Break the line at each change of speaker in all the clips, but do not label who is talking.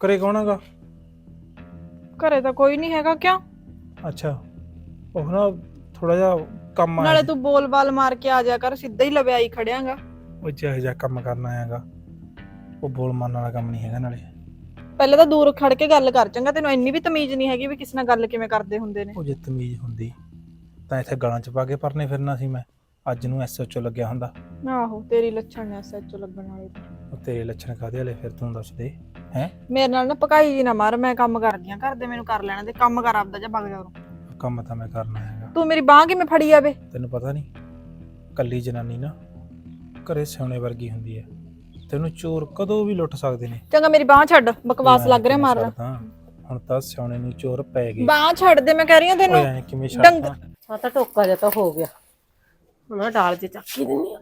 ਘਰੇ ਕੌਣ ਹੈਗਾ?
ਘਰੇ ਤਾਂ ਕੋਈ ਨਹੀਂ ਹੈਗਾ ਕਿਉਂ?
ਅੱਛਾ ਉਹ ਨਾ ਥੋੜਾ ਜਿਹਾ ਕੰਮ ਆਇਆ
ਨਾਲੇ। ਤੂੰ ਬੋਲ ਬਾਲ ਮਾਰ ਕੇ ਆ ਜਾ ਕਰ ਸਿੱਧਾ ਹੀ ਲਵਿਆਈ ਖੜਿਆਂਗਾ।
ਉਹ ਜਿਹੋ ਜਿਹਾ ਕੰਮ ਕਰਨਾ ਹੈਗਾ ਉਹ ਬੋਲ ਮੰਨ ਵਾਲਾ ਕੰਮ ਨਹੀਂ ਹੈਗਾ ਨਾਲੇ।
ਪਹਿਲਾਂ ਤਾਂ ਦੂਰ ਖੜ ਕੇ ਗੱਲ ਕਰ ਚੰਗਾ ਤੈਨੂੰ ਇੰਨੀ ਵੀ ਤਮੀਜ਼ ਨਹੀਂ ਹੈਗੀ ਵੀ ਕਿਸੇ ਨਾਲ ਗੱਲ ਕਿਵੇਂ ਕਰਦੇ ਹੁੰਦੇ ਨੇ।
ਉਹ ਜੇ ਤਮੀਜ਼ ਹੁੰਦੀ ਤਾਂ ਇੱਥੇ ਗਲਾਂ ਚ ਪਾ ਕੇ ਪਰਨੇ ਫਿਰਨਾ ਸੀ ਮੈਂ। ਅੱਜ ਨੂੰ ਐਸਐਚਓ ਲੱਗਿਆ ਹੁੰਦਾ।
ਆਹੋ ਤੇਰੀ ਲੱਛਣ ਸੱਚ ਲੱਗਣ ਵਾਲੇ।
ਉਹ ਤੇਰੇ ਲੱਛਣ ਕਾਦੇ ਵਾਲੇ ਫਿਰ ਤੂੰ ਦੱਸ ਦੇ। ਹੈ?
ਮੇਰੇ ਨਾਲ ਨਾ ਪਕਾਈ ਜੀ ਨਾ ਮਾਰ ਮੈਂ ਕੰਮ ਕਰਦੀ ਆ ਘਰ ਦੇ ਮੈਨੂੰ ਕਰ ਲੈਣਾ ਤੇ ਕੰਮ ਕਰ ਆਪਦਾ ਜਾਂ ਵਗ ਜਾ ਉਰੋਂ।
ਕੰਮ ਤਾਂ ਮੈਂ ਕਰਨਾ ਹੈਗਾ।
ਤੂੰ ਮੇਰੀ ਬਾਹ ਕਿਵੇਂ ਫੜੀ ਜਾਵੇ?
ਤੈਨੂੰ ਪਤਾ ਨਹੀਂ ਕੱਲੀ ਜਨਾਨੀ ਨਾ ਘਰੇ ਸਿਉਣੇ ਵਰਗੀ ਹੁੰਦੀ ਹੈ। ਤੈਨੂੰ ਚੋਰ ਕਦੋਂ ਵੀ ਲੁੱਟ ਸਕਦੇ ਨੇ।
ਚੰਗਾ ਮੇਰੀ ਬਾਹ ਛੱਡ ਬਕਵਾਸ ਲੱਗ ਰਿਹਾ ਮਾਰਨਾ।
ਛੱਡਦਾ? ਹੁਣ ਤਾਂ ਸਿਉਣੇ ਨੂੰ ਚੋਰ ਪੈ ਗਏ।
ਬਾਹ ਛੱਡ ਦੇ ਮੈਂ ਕਹਿ ਰਹੀ ਹਾਂ ਤੈਨੂੰ।
ਐਂ ਕਿਵੇਂ
ਡੰਗ-
ਛੱਡਦਾ
ਆ ਤਾਂ ਟੋਕਾ ਜਿਹਾ ਤਾਂ ਹੋ ਗਿਆ। ਹੁਣ ਆਹ ਡਾਲ ਜੇ ਚੱਕੀ ਦਿੰਨੀ ਆ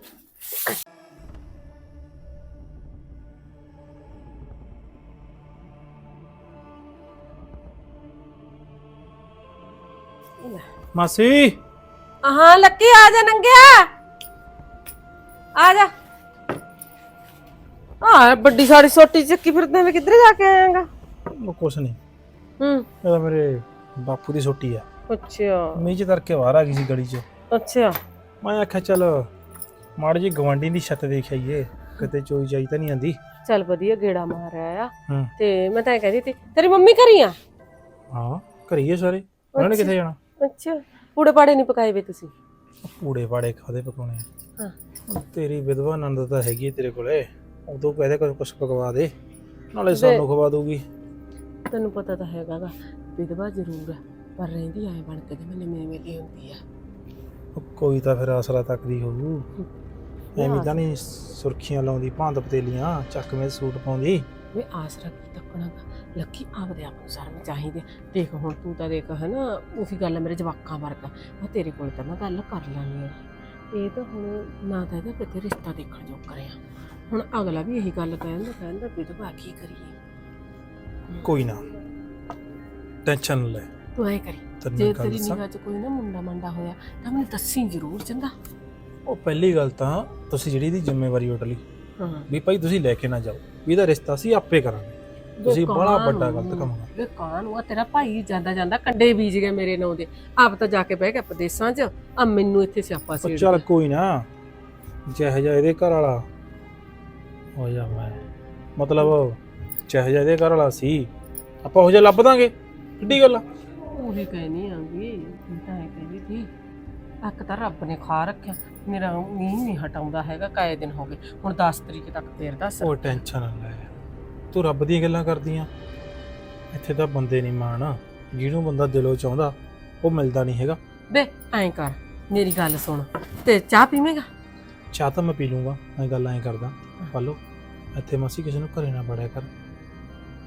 ਮਾਸੀ।
ਹਾਂ ਲੱਕੀ ਆ ਜਾ ਨੰਗਿਆ। ਆ ਜਾ। ਆ ਵੱਡੀ ਸਾੜੀ ਸੋਟੀ ਚੱਕੀ ਫਿਰਦੇ ਵੇ ਕਿੱਧਰ ਜਾ ਕੇ ਆਏਗਾ?
ਉਹ ਕੁਛ ਨਹੀਂ।
ਹੂੰ।
ਇਹ ਤਾਂ ਮੇਰੇ ਬਾਪੂ ਦੀ ਛੋਟੀ ਆ।
ਅੱਛਾ।
ਮੀਂਹ ਚ ਕਰਕੇ ਬਾਹਰ ਆ ਗਈ ਸੀ ਗਲੀ ਚ।
ਅੱਛਾ।
ਮੈਂ ਆਖਿਆ ਚਲ ਮਾੜੀ ਜੀ ਗਵਾਂਡੀ ਦੀ ਛੱਤ ਦੇਖ ਆਈਏ। ਕਿਤੇ ਚੋਈ ਜਾਈ ਤਾਂ ਨਹੀਂ ਆਂਦੀ।
ਚੱਲ ਵਧੀਆ ਗੇੜਾ ਮਾਰਿਆ ਆ।
ਹੂੰ।
ਤੇ ਮੈਂ ਤਾਂ ਇਹ ਕਹਿੰਦੀ ਤੀ ਤੇਰੀ ਮੰਮੀ ਘਰੀ ਆ?
ਹਾਂ ਕਰੀਏ ਸਾਰੇ। ਉਹਨਾਂ ਨੇ ਕਿੱਥੇ ਜਾਣਾ?
ਅੱਛਾ ਪੂੜੇ ਪਾੜੇ ਨਹੀਂ ਪਕਾਏ ਵੇ ਤੁਸੀਂ?
ਪੂੜੇ ਪਾੜੇ ਖਾਦੇ ਪਕਾਉਣੇ ਆ?
ਹਾਂ।
ਤੇਰੀ ਵਿਧਵਾ ਆਨੰਦ ਤਾਂ ਹੈਗੀ ਹੈ ਤੇਰੇ ਕੋਲੇ। ਉਦੋਂ ਕਹਦੇ ਕੁਝ ਕੁਛ ਪਕਵਾ ਦੇ ਨਾਲੇ ਸਾਨੂੰ ਖਵਾ ਦੂਗੀ
ਤੈਨੂੰ ਪਤਾ ਤਾਂ ਹੈਗਾਗਾ ਵਿਧਵਾ ਜ਼ਰੂਰ ਹੈ ਪਰ ਰਹਿੰਦੀ ਆਏ ਬਣ ਕੇ ਤੇ ਮੈਨੇ ਮੇਰੇ ਮੇਲੀ ਹੁੰਦੀ ਆ।
ਉਹ ਕੋਈ ਤਾਂ ਫਿਰ ਆਸਰਾ ਤੱਕਦੀ ਹੋਊ। ਐਵੇਂ ਤਾਂ ਨਹੀਂ ਸੁਰਖੀਆਂ ਲਾਉਂਦੀ ਭਾਂਤ ਪਤੇਲੀਆਂ ਚੱਕਵੇਂ ਸੂਟ ਪਾਉਂਦੀ।
ਵੇ ਆਸਰਾ ਕੀ ਤੱਕਣਾਗਾ ਲੱਕੀ ਆਪਦੇ ਆਪ ਨੂੰ ਸ਼ਰਮ ਚਾਹੀਦੀ। ਦੇਖ ਹੁਣ ਤੂੰ ਤਾਂ ਦੇਖ ਹੈ ਨਾ ਉਹੀ ਗੱਲ ਮੇਰੇ ਜਵਾਕਾਂ ਵਰਗਾ। ਮੈਂ ਤੇਰੇ ਕੋਲ ਤਾਂ ਮੈਂ ਗੱਲ ਕਰ ਲੈਣੀ ਆ। ਇਹ ਤਾਂ ਹੁਣ ਨਾ ਤਾਂ ਇਹਦਾ ਕਿਤੇ ਰਿਸ਼ਤਾ ਦੇਖਣ ਜੋ ਕਰਿਆ ਹੁਣ ਅਗਲਾ ਵੀ ਇਹੀ ਗੱਲ ਕਹਿੰਦਾ ਕਹਿੰਦਾ ਵਿਧਵਾ ਕੀ ਕਰੀਏ?
ਕੋਈ ਨਾ। ਟੈਨਸ਼ਨ ਨਾ ਲੈ।
ਤੂੰ ਐ ਕਰੀ।
ਤੈਨੂੰ
ਜੇ
ਮੈਂ ਗੱਲ
ਤੇਰੀ
ਦੱਸਾਂ
ਨਿਗਾਹ 'ਚ ਕੋਈ ਨਾ ਮੁੰਡਾ ਮੰਡਾ ਹੋਇਆ ਤਾਂ ਮੈਨੂੰ ਦੱਸੀ ਜ਼ਰੂਰ ਚੰਗਾ।
ਉਹ ਪਹਿਲੀ ਗੱਲ ਤਾਂ ਤੁਸੀਂ ਜਿਹੜੀ ਦੀ ਜ਼ਿੰਮੇਵਾਰੀ ਉੱਠ ਲਈ
ਹਾਂ।
ਵੀ ਭਾਈ ਤੁਸੀਂ ਲੈ ਕੇ ਨਾ ਜਾਓ। ਵੀ ਇਹਦਾ ਰਿਸ਼ਤਾ ਅਸੀਂ ਆਪੇ ਕਰਾਂਗੇ। ਤੁਸੀਂ ਬੜਾ ਵੱਡਾ ਗਲਤ ਕੰਮ ਕਰ
ਵੇ ਕਾਂ ਨੂੰ ਆ ਤੇਰਾ ਭਾਈ ਜਾਂਦਾ ਜਾਂਦਾ ਕੰਡੇ ਬੀਜ ਗਿਆ ਮੇਰੇ ਨਾਂ ਦੇ। ਆਪ ਤਾਂ ਜਾ ਕੇ ਬਹਿ ਗਿਆ ਪ੍ਰਦੇਸਾਂ 'ਚ। ਆ ਮੈਨੂੰ ਇੱਥੇ ਸਿਆਪਾ ਸੀ
ਚੱਲ ਕੋਈ ਨਾ। ਜਿਹੋ ਜਿਹਾ ਇਹਦੇ ਘਰ ਵਾਲਾ। ਹੋ ਜਾ ਮੈਂ। ਮਤਲਬ ਜਿਹੋ ਜਿਹਾ ਇਹਦੇ ਘਰ ਵਾਲਾ ਸੀ। ਆਪਾਂ ਉਹ ਜਿਹਾ ਲੱਭ ਦਾਂਗੇ। ਕਿੱਡੀ ਗੱਲ ਆ।
ਉਹੀ ਕਹਿਣੀ ਆਂਗੀ। ਤਾਂ ਇਹ ਕਹਿੰਦੀ ਸੀ ਅੱਕ ਤਾਂ ਰੱਬ ਨੇ ਖਾ ਰੱਖਿਆ। ਮੇਰਾ ਨੀਂਦ ਨਹੀਂ ਹਟਾਉਂਦਾ ਹੈਗਾ ਕਾਏ ਦਿਨ ਹੋ ਗਏ। ਹੁਣ 10 ਤਰੀਕ ਤੱਕ ਫੇਰ ਦੱਸ।
ਉਹ ਟੈਨਸ਼ਨ ਨਾ ਲੈ। ਤੂੰ ਰੱਬ ਦੀਆਂ ਗੱਲਾਂ ਕਰਦੀਆਂ। ਇੱਥੇ ਤਾਂ ਬੰਦੇ ਨਹੀਂ ਮਾਣ। ਜਿਹਨੂੰ ਬੰਦਾ ਦਿਲੋਂ ਚਾਹੁੰਦਾ ਉਹ ਮਿਲਦਾ ਨਹੀਂ ਹੈਗਾ।
ਵੇ ਐਂ ਕਰ। ਮੇਰੀ ਗੱਲ ਸੁਣ। ਤੇ ਚਾਹ ਪੀਵੇਂਗਾ?
ਚਾਹ ਤਾਂ ਮੈਂ ਪੀ ਲੂੰਗਾ। ਮੈਂ ਗੱਲ ਐਂ ਕਰਦਾ। ਪਾਲੋ ਇੱਥੇ ਮਾਸੀ ਕਿਸੇ ਨੂੰ ਘਰੇ ਨਾ ਬੜਿਆ ਕਰ।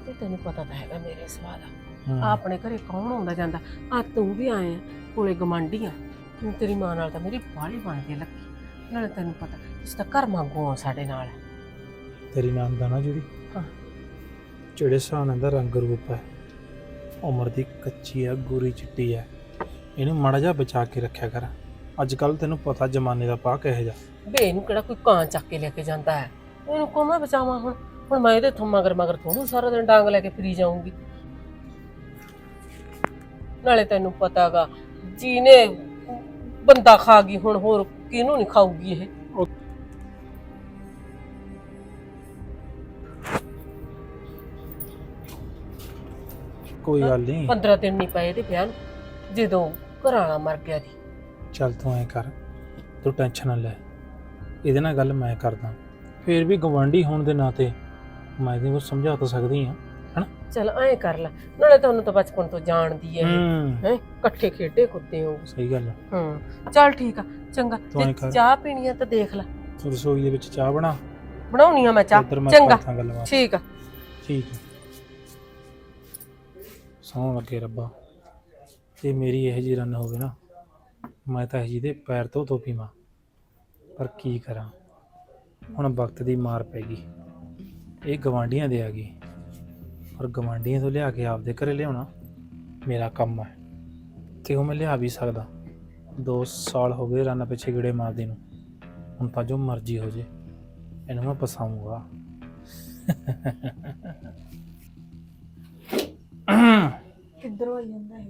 ਤੇ ਤੈਨੂੰ ਪਤਾ ਤਾਂ ਹੈਗਾ ਮੇਰੇ ਸਵਾਲ। ਆ
ਹਾਂ।
ਆਪਣੇ ਘਰੇ ਕੌਣ ਆਉਂਦਾ ਜਾਂਦਾ? ਆ ਤੂੰ ਵੀ ਆਏ ਆ ਕੋਲੇ ਗਮੰਡੀ ਆ। ਤੇਰੀ ਮਾਂ ਨਾਲ ਤਾਂ ਮੇਰੀ ਬਾਹਲੀ ਬਣਦੀ ਲੱਗੀ ਨਾਲੇ ਤੈਨੂੰ ਪਤਾ ਇਸ ਤਾਂ ਘਰ ਮੰਗੋ ਆ ਸਾਡੇ ਨਾਲ।
ਤੇਰੀ ਨਾਮ ਦਾ ਨਾ ਜਿਹੜੀ
ਹਾਂ।
ਜਿਹੜੇ ਨਾਲ ਦਾ ਰੰਗ ਰੂਪ ਹੈ ਉਮਰ ਦੀ ਕੱਚੀ ਹੈ ਗੋਰੀ ਚਿੱਟੀ ਹੈ ਇਹਨੂੰ ਮਾੜਾ ਜਿਹਾ ਬਚਾ ਕੇ ਰੱਖਿਆ ਕਰ। ਅੱਜ ਕੱਲ ਤੈਨੂੰ ਪਤਾ ਜ਼ਮਾਨੇ ਦਾ ਪਾ ਕਿਹੋ ਜਿਹਾ।
ਬੇ ਇਹਨੂੰ ਕਿਹੜਾ ਕੋਈ ਕਾਂ ਚੱਕ ਕੇ ਲੈ ਕੇ ਜਾਂਦਾ ਹੈ? ਇਹਨੂੰ ਕੋ ਮੈਂ ਬਚਾਵਾਂ ਹੁਣ? ਹੁਣ ਮੈਂ ਇਹਦੇ ਤੋਂ ਮਗਰ ਮਗਰ ਥੋੜੂ ਸਾਰਾ ਦਿਨ ਡਾਂਗ ਲੈ ਕੇ ਫਿਰੀ ਜਾਊਂਗੀ। ਨਾਲੇ ਤੈਨੂੰ ਪਤਾਗਾ ਜੀਨੇ ਬੰਦਾ ਖਾ ਗਈ ਹੁਣ ਹੋਰ ਕਿਹਨੂੰ ਨਹੀਂ ਖਾਊਗੀ ਇਹ?
ਕੋਈ ਗੱਲ ਨਹੀਂ।
15 ਦਿਨ ਨਹੀਂ ਪਏ ਤੇ ਵਿਆਹ ਨੂੰ ਜਦੋਂ ਘਰ ਵਾਲਾ ਮਰ ਗਿਆ ਦੀ
ਚੱਲ ਤੂੰ ਐ ਕਰ ਤੂੰ ਟੈਨਸ਼ਨ ਨਾ ਲੈ। ਇਹਦੇ ਨਾਲ ਗੱਲ ਮੈਂ ਕਰਦਾ। ਫੇਰ ਵੀ ਗਵਾਂਢੀ ਹੋਣ ਦੇ ਨਾਤੇ ਮੈਂ ਇਹਨੂੰ ਸਮਝਾ ਤਾਂ ਸਕਦੀ ਆ ਹਨਾ?
ਚਲ ਐਂ ਕਰ ਲੈ ਨਾਲੇ ਤੁਹਾਨੂੰ ਤਾਂ ਬਚਪਨ ਤੋਂ ਜਾਣਦੀ ਹੈ
ਹੂੰ।
ਹੈ? ਇਕੱਠੇ ਖੇਡੇ ਕੁੱਤੇ ਹੋ
ਸਹੀ ਗੱਲ ਆ।
ਹਾਂ ਚੱਲ ਠੀਕ ਆ ਚੰਗਾ।
ਤੂੰ ਐਂ
ਜੇ
ਕਰ।
ਚਾਹ ਪੀਣੀ ਆ ਤਾਂ ਦੇਖ ਲੈ।
ਤੂੰ ਰਸੋਈ ਦੇ ਵਿੱਚ ਚਾਹ ਬਣਾ।
ਬਣਾਉਣੀ ਆ ਮੈਂ ਚਾਹ।
ਮੈਂ
ਚੰਗਾ।
ਕਰਦਾ ਗੱਲਬਾਤ।
ਠੀਕ ਆ।
ਠੀਕ ਹੈ ਸੌਂ ਲੱਗੇ ਰੱਬਾ। ਤੇ ਮੇਰੀ ਇਹ ਜੀ ਰਨ ਹੋਵੇ ਨਾ ਮੈਂ ਤਾਂ ਜੀ ਦੇ ਪੈਰ ਤੋਂ ਧੋ ਪੀਵਾਂ ਪਰ ਕੀ ਕਰਾਂ? ਹੁਣ ਵਕਤ ਦੀ ਮਾਰ ਪੈ ਗਈ। ਇਹ ਗਵਾਂਡੀਆਂ ਦੇ ਆ ਗਈ ਪਰ ਗਵਾਂਡੀਆਂ ਤੋਂ ਲਿਆ ਕੇ ਆਪਦੇ ਘਰੇ ਲਿਆਉਣਾ ਮੇਰਾ ਕੰਮ ਹੈ। ਤੇ ਉਹ ਮੈਂ ਲਿਆ ਵੀ ਸਕਦਾ। 2 ਸਾਲ ਹੋ ਗਏ ਰਨ ਪਿੱਛੇ ਗੇੜੇ ਮਾਰਦੇ ਨੂੰ। ਹੁਣ ਤਾਂ ਜੋ ਮਰਜ਼ੀ ਹੋ ਜੇ। ਇਹਨੂੰ ਮੈਂ ਪਸਾਉਂਗਾ
ਕਿੱਧਰੋਂ ਆਈ ਜਾਂਦਾ ਹੈ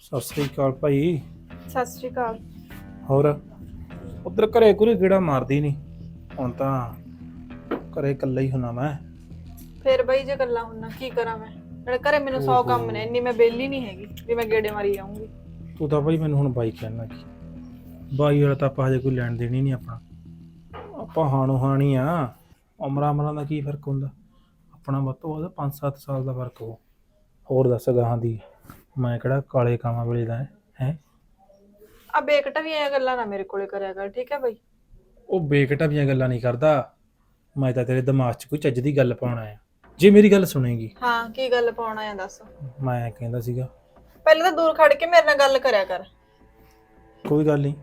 ਸਤਿ ਸ੍ਰੀ ਅਕਾਲ ਭਾਈ।
ਸਤਿ ਸ਼੍ਰੀ ਅਕਾਲ।
ਹੋਰ? ਉਧਰ ਘਰੇ ਕੁਰੇ ਗੇੜਾ ਮਾਰਦੀ ਨਹੀਂ ਹੁਣ ਤਾਂ ਘਰੇ ਇਕੱਲਾ ਹੀ ਹੁਣਾ ਮੈਂ।
ਫੇਰ ਬਈ ਜੇ ਗੱਲਾਂ ਹੁੰਨਾ ਕੀ ਕਰਾਂ ਮੈਂ? ਨਾਲੇ ਘਰੇ ਮੈਨੂੰ 100 ਕੰਮ ਨੇ ਇੰਨੀ ਮੈਂ ਬੇਲੀ ਨਹੀਂ ਹੈਗੀ ਵੀ ਮੈਂ ਗੇੜੇ ਮਾਰੀ ਜਾਊਂਗੀ।
ਤੂੰ ਤਾਂ ਭਾਈ ਮੈਨੂੰ ਹੁਣ ਬਾਈ ਕਹਿਣਾ ਕੀ ਬਾਈ ਵਾਲਾ ਤਾਂ ਆਪਾਂ ਹਜੇ ਕੋਈ ਲੈਣ ਦੇਣੀ ਨਹੀਂ ਆਪਣਾ। ਆਪਾਂ ਹਾਣੋ ਹਾਣੀ ਆ। ਉਮਰਾਂ ਉਮਰਾਂ ਦਾ ਕੀ ਫ਼ਰਕ ਹੁੰਦਾ? ਆਪਣਾ ਵੱਧ ਤੋਂ ਵੱਧ 5-7 ਸਾਲ ਦਾ ਫ਼ਰਕ ਹੋ। ਹੋਰ ਦੱਸ ਗਾਹਾਂ ਦੀ ਮੈਂ ਕਿਹੜਾ ਕਾਲੇ ਕਾਮਾਂ ਵੇਲੇ ਦਾ ਹੈ? ਹੈ?
ਆ ਬੇਕਟਾ ਵੀ ਇਹ ਗੱਲਾਂ ਨਾ ਮੇਰੇ ਕੋਲੇ ਕਰਿਆ ਕਰ ਠੀਕ ਹੈ ਬਈ?
ਉਹ ਬੇਕਟਾਵੀਆਂ ਗੱਲਾਂ ਨਹੀਂ ਕਰਦਾ। ਮੈਂ ਤਾਂ ਤੇਰੇ ਦਿਮਾਗ 'ਚ ਕੋਈ ਚੱਜ ਦੀ ਗੱਲ ਪਾਉਣਾ ਆ ਜੇ ਮੇਰੀ ਗੱਲ ਸੁਣੇਗੀ।
ਹਾਂ ਕੀ ਗੱਲ ਪਾਉਣਾ ਆ ਦੱਸ।
ਮੈਂ ਕਹਿੰਦਾ ਸੀਗਾ।
ਪਹਿਲਾਂ ਤਾਂ ਦੂਰ ਖੜ ਕੇ ਮੇਰੇ ਨਾਲ ਗੱਲ ਕਰਿਆ ਕਰ।
ਕੋਈ ਗੱਲ ਨਹੀਂ।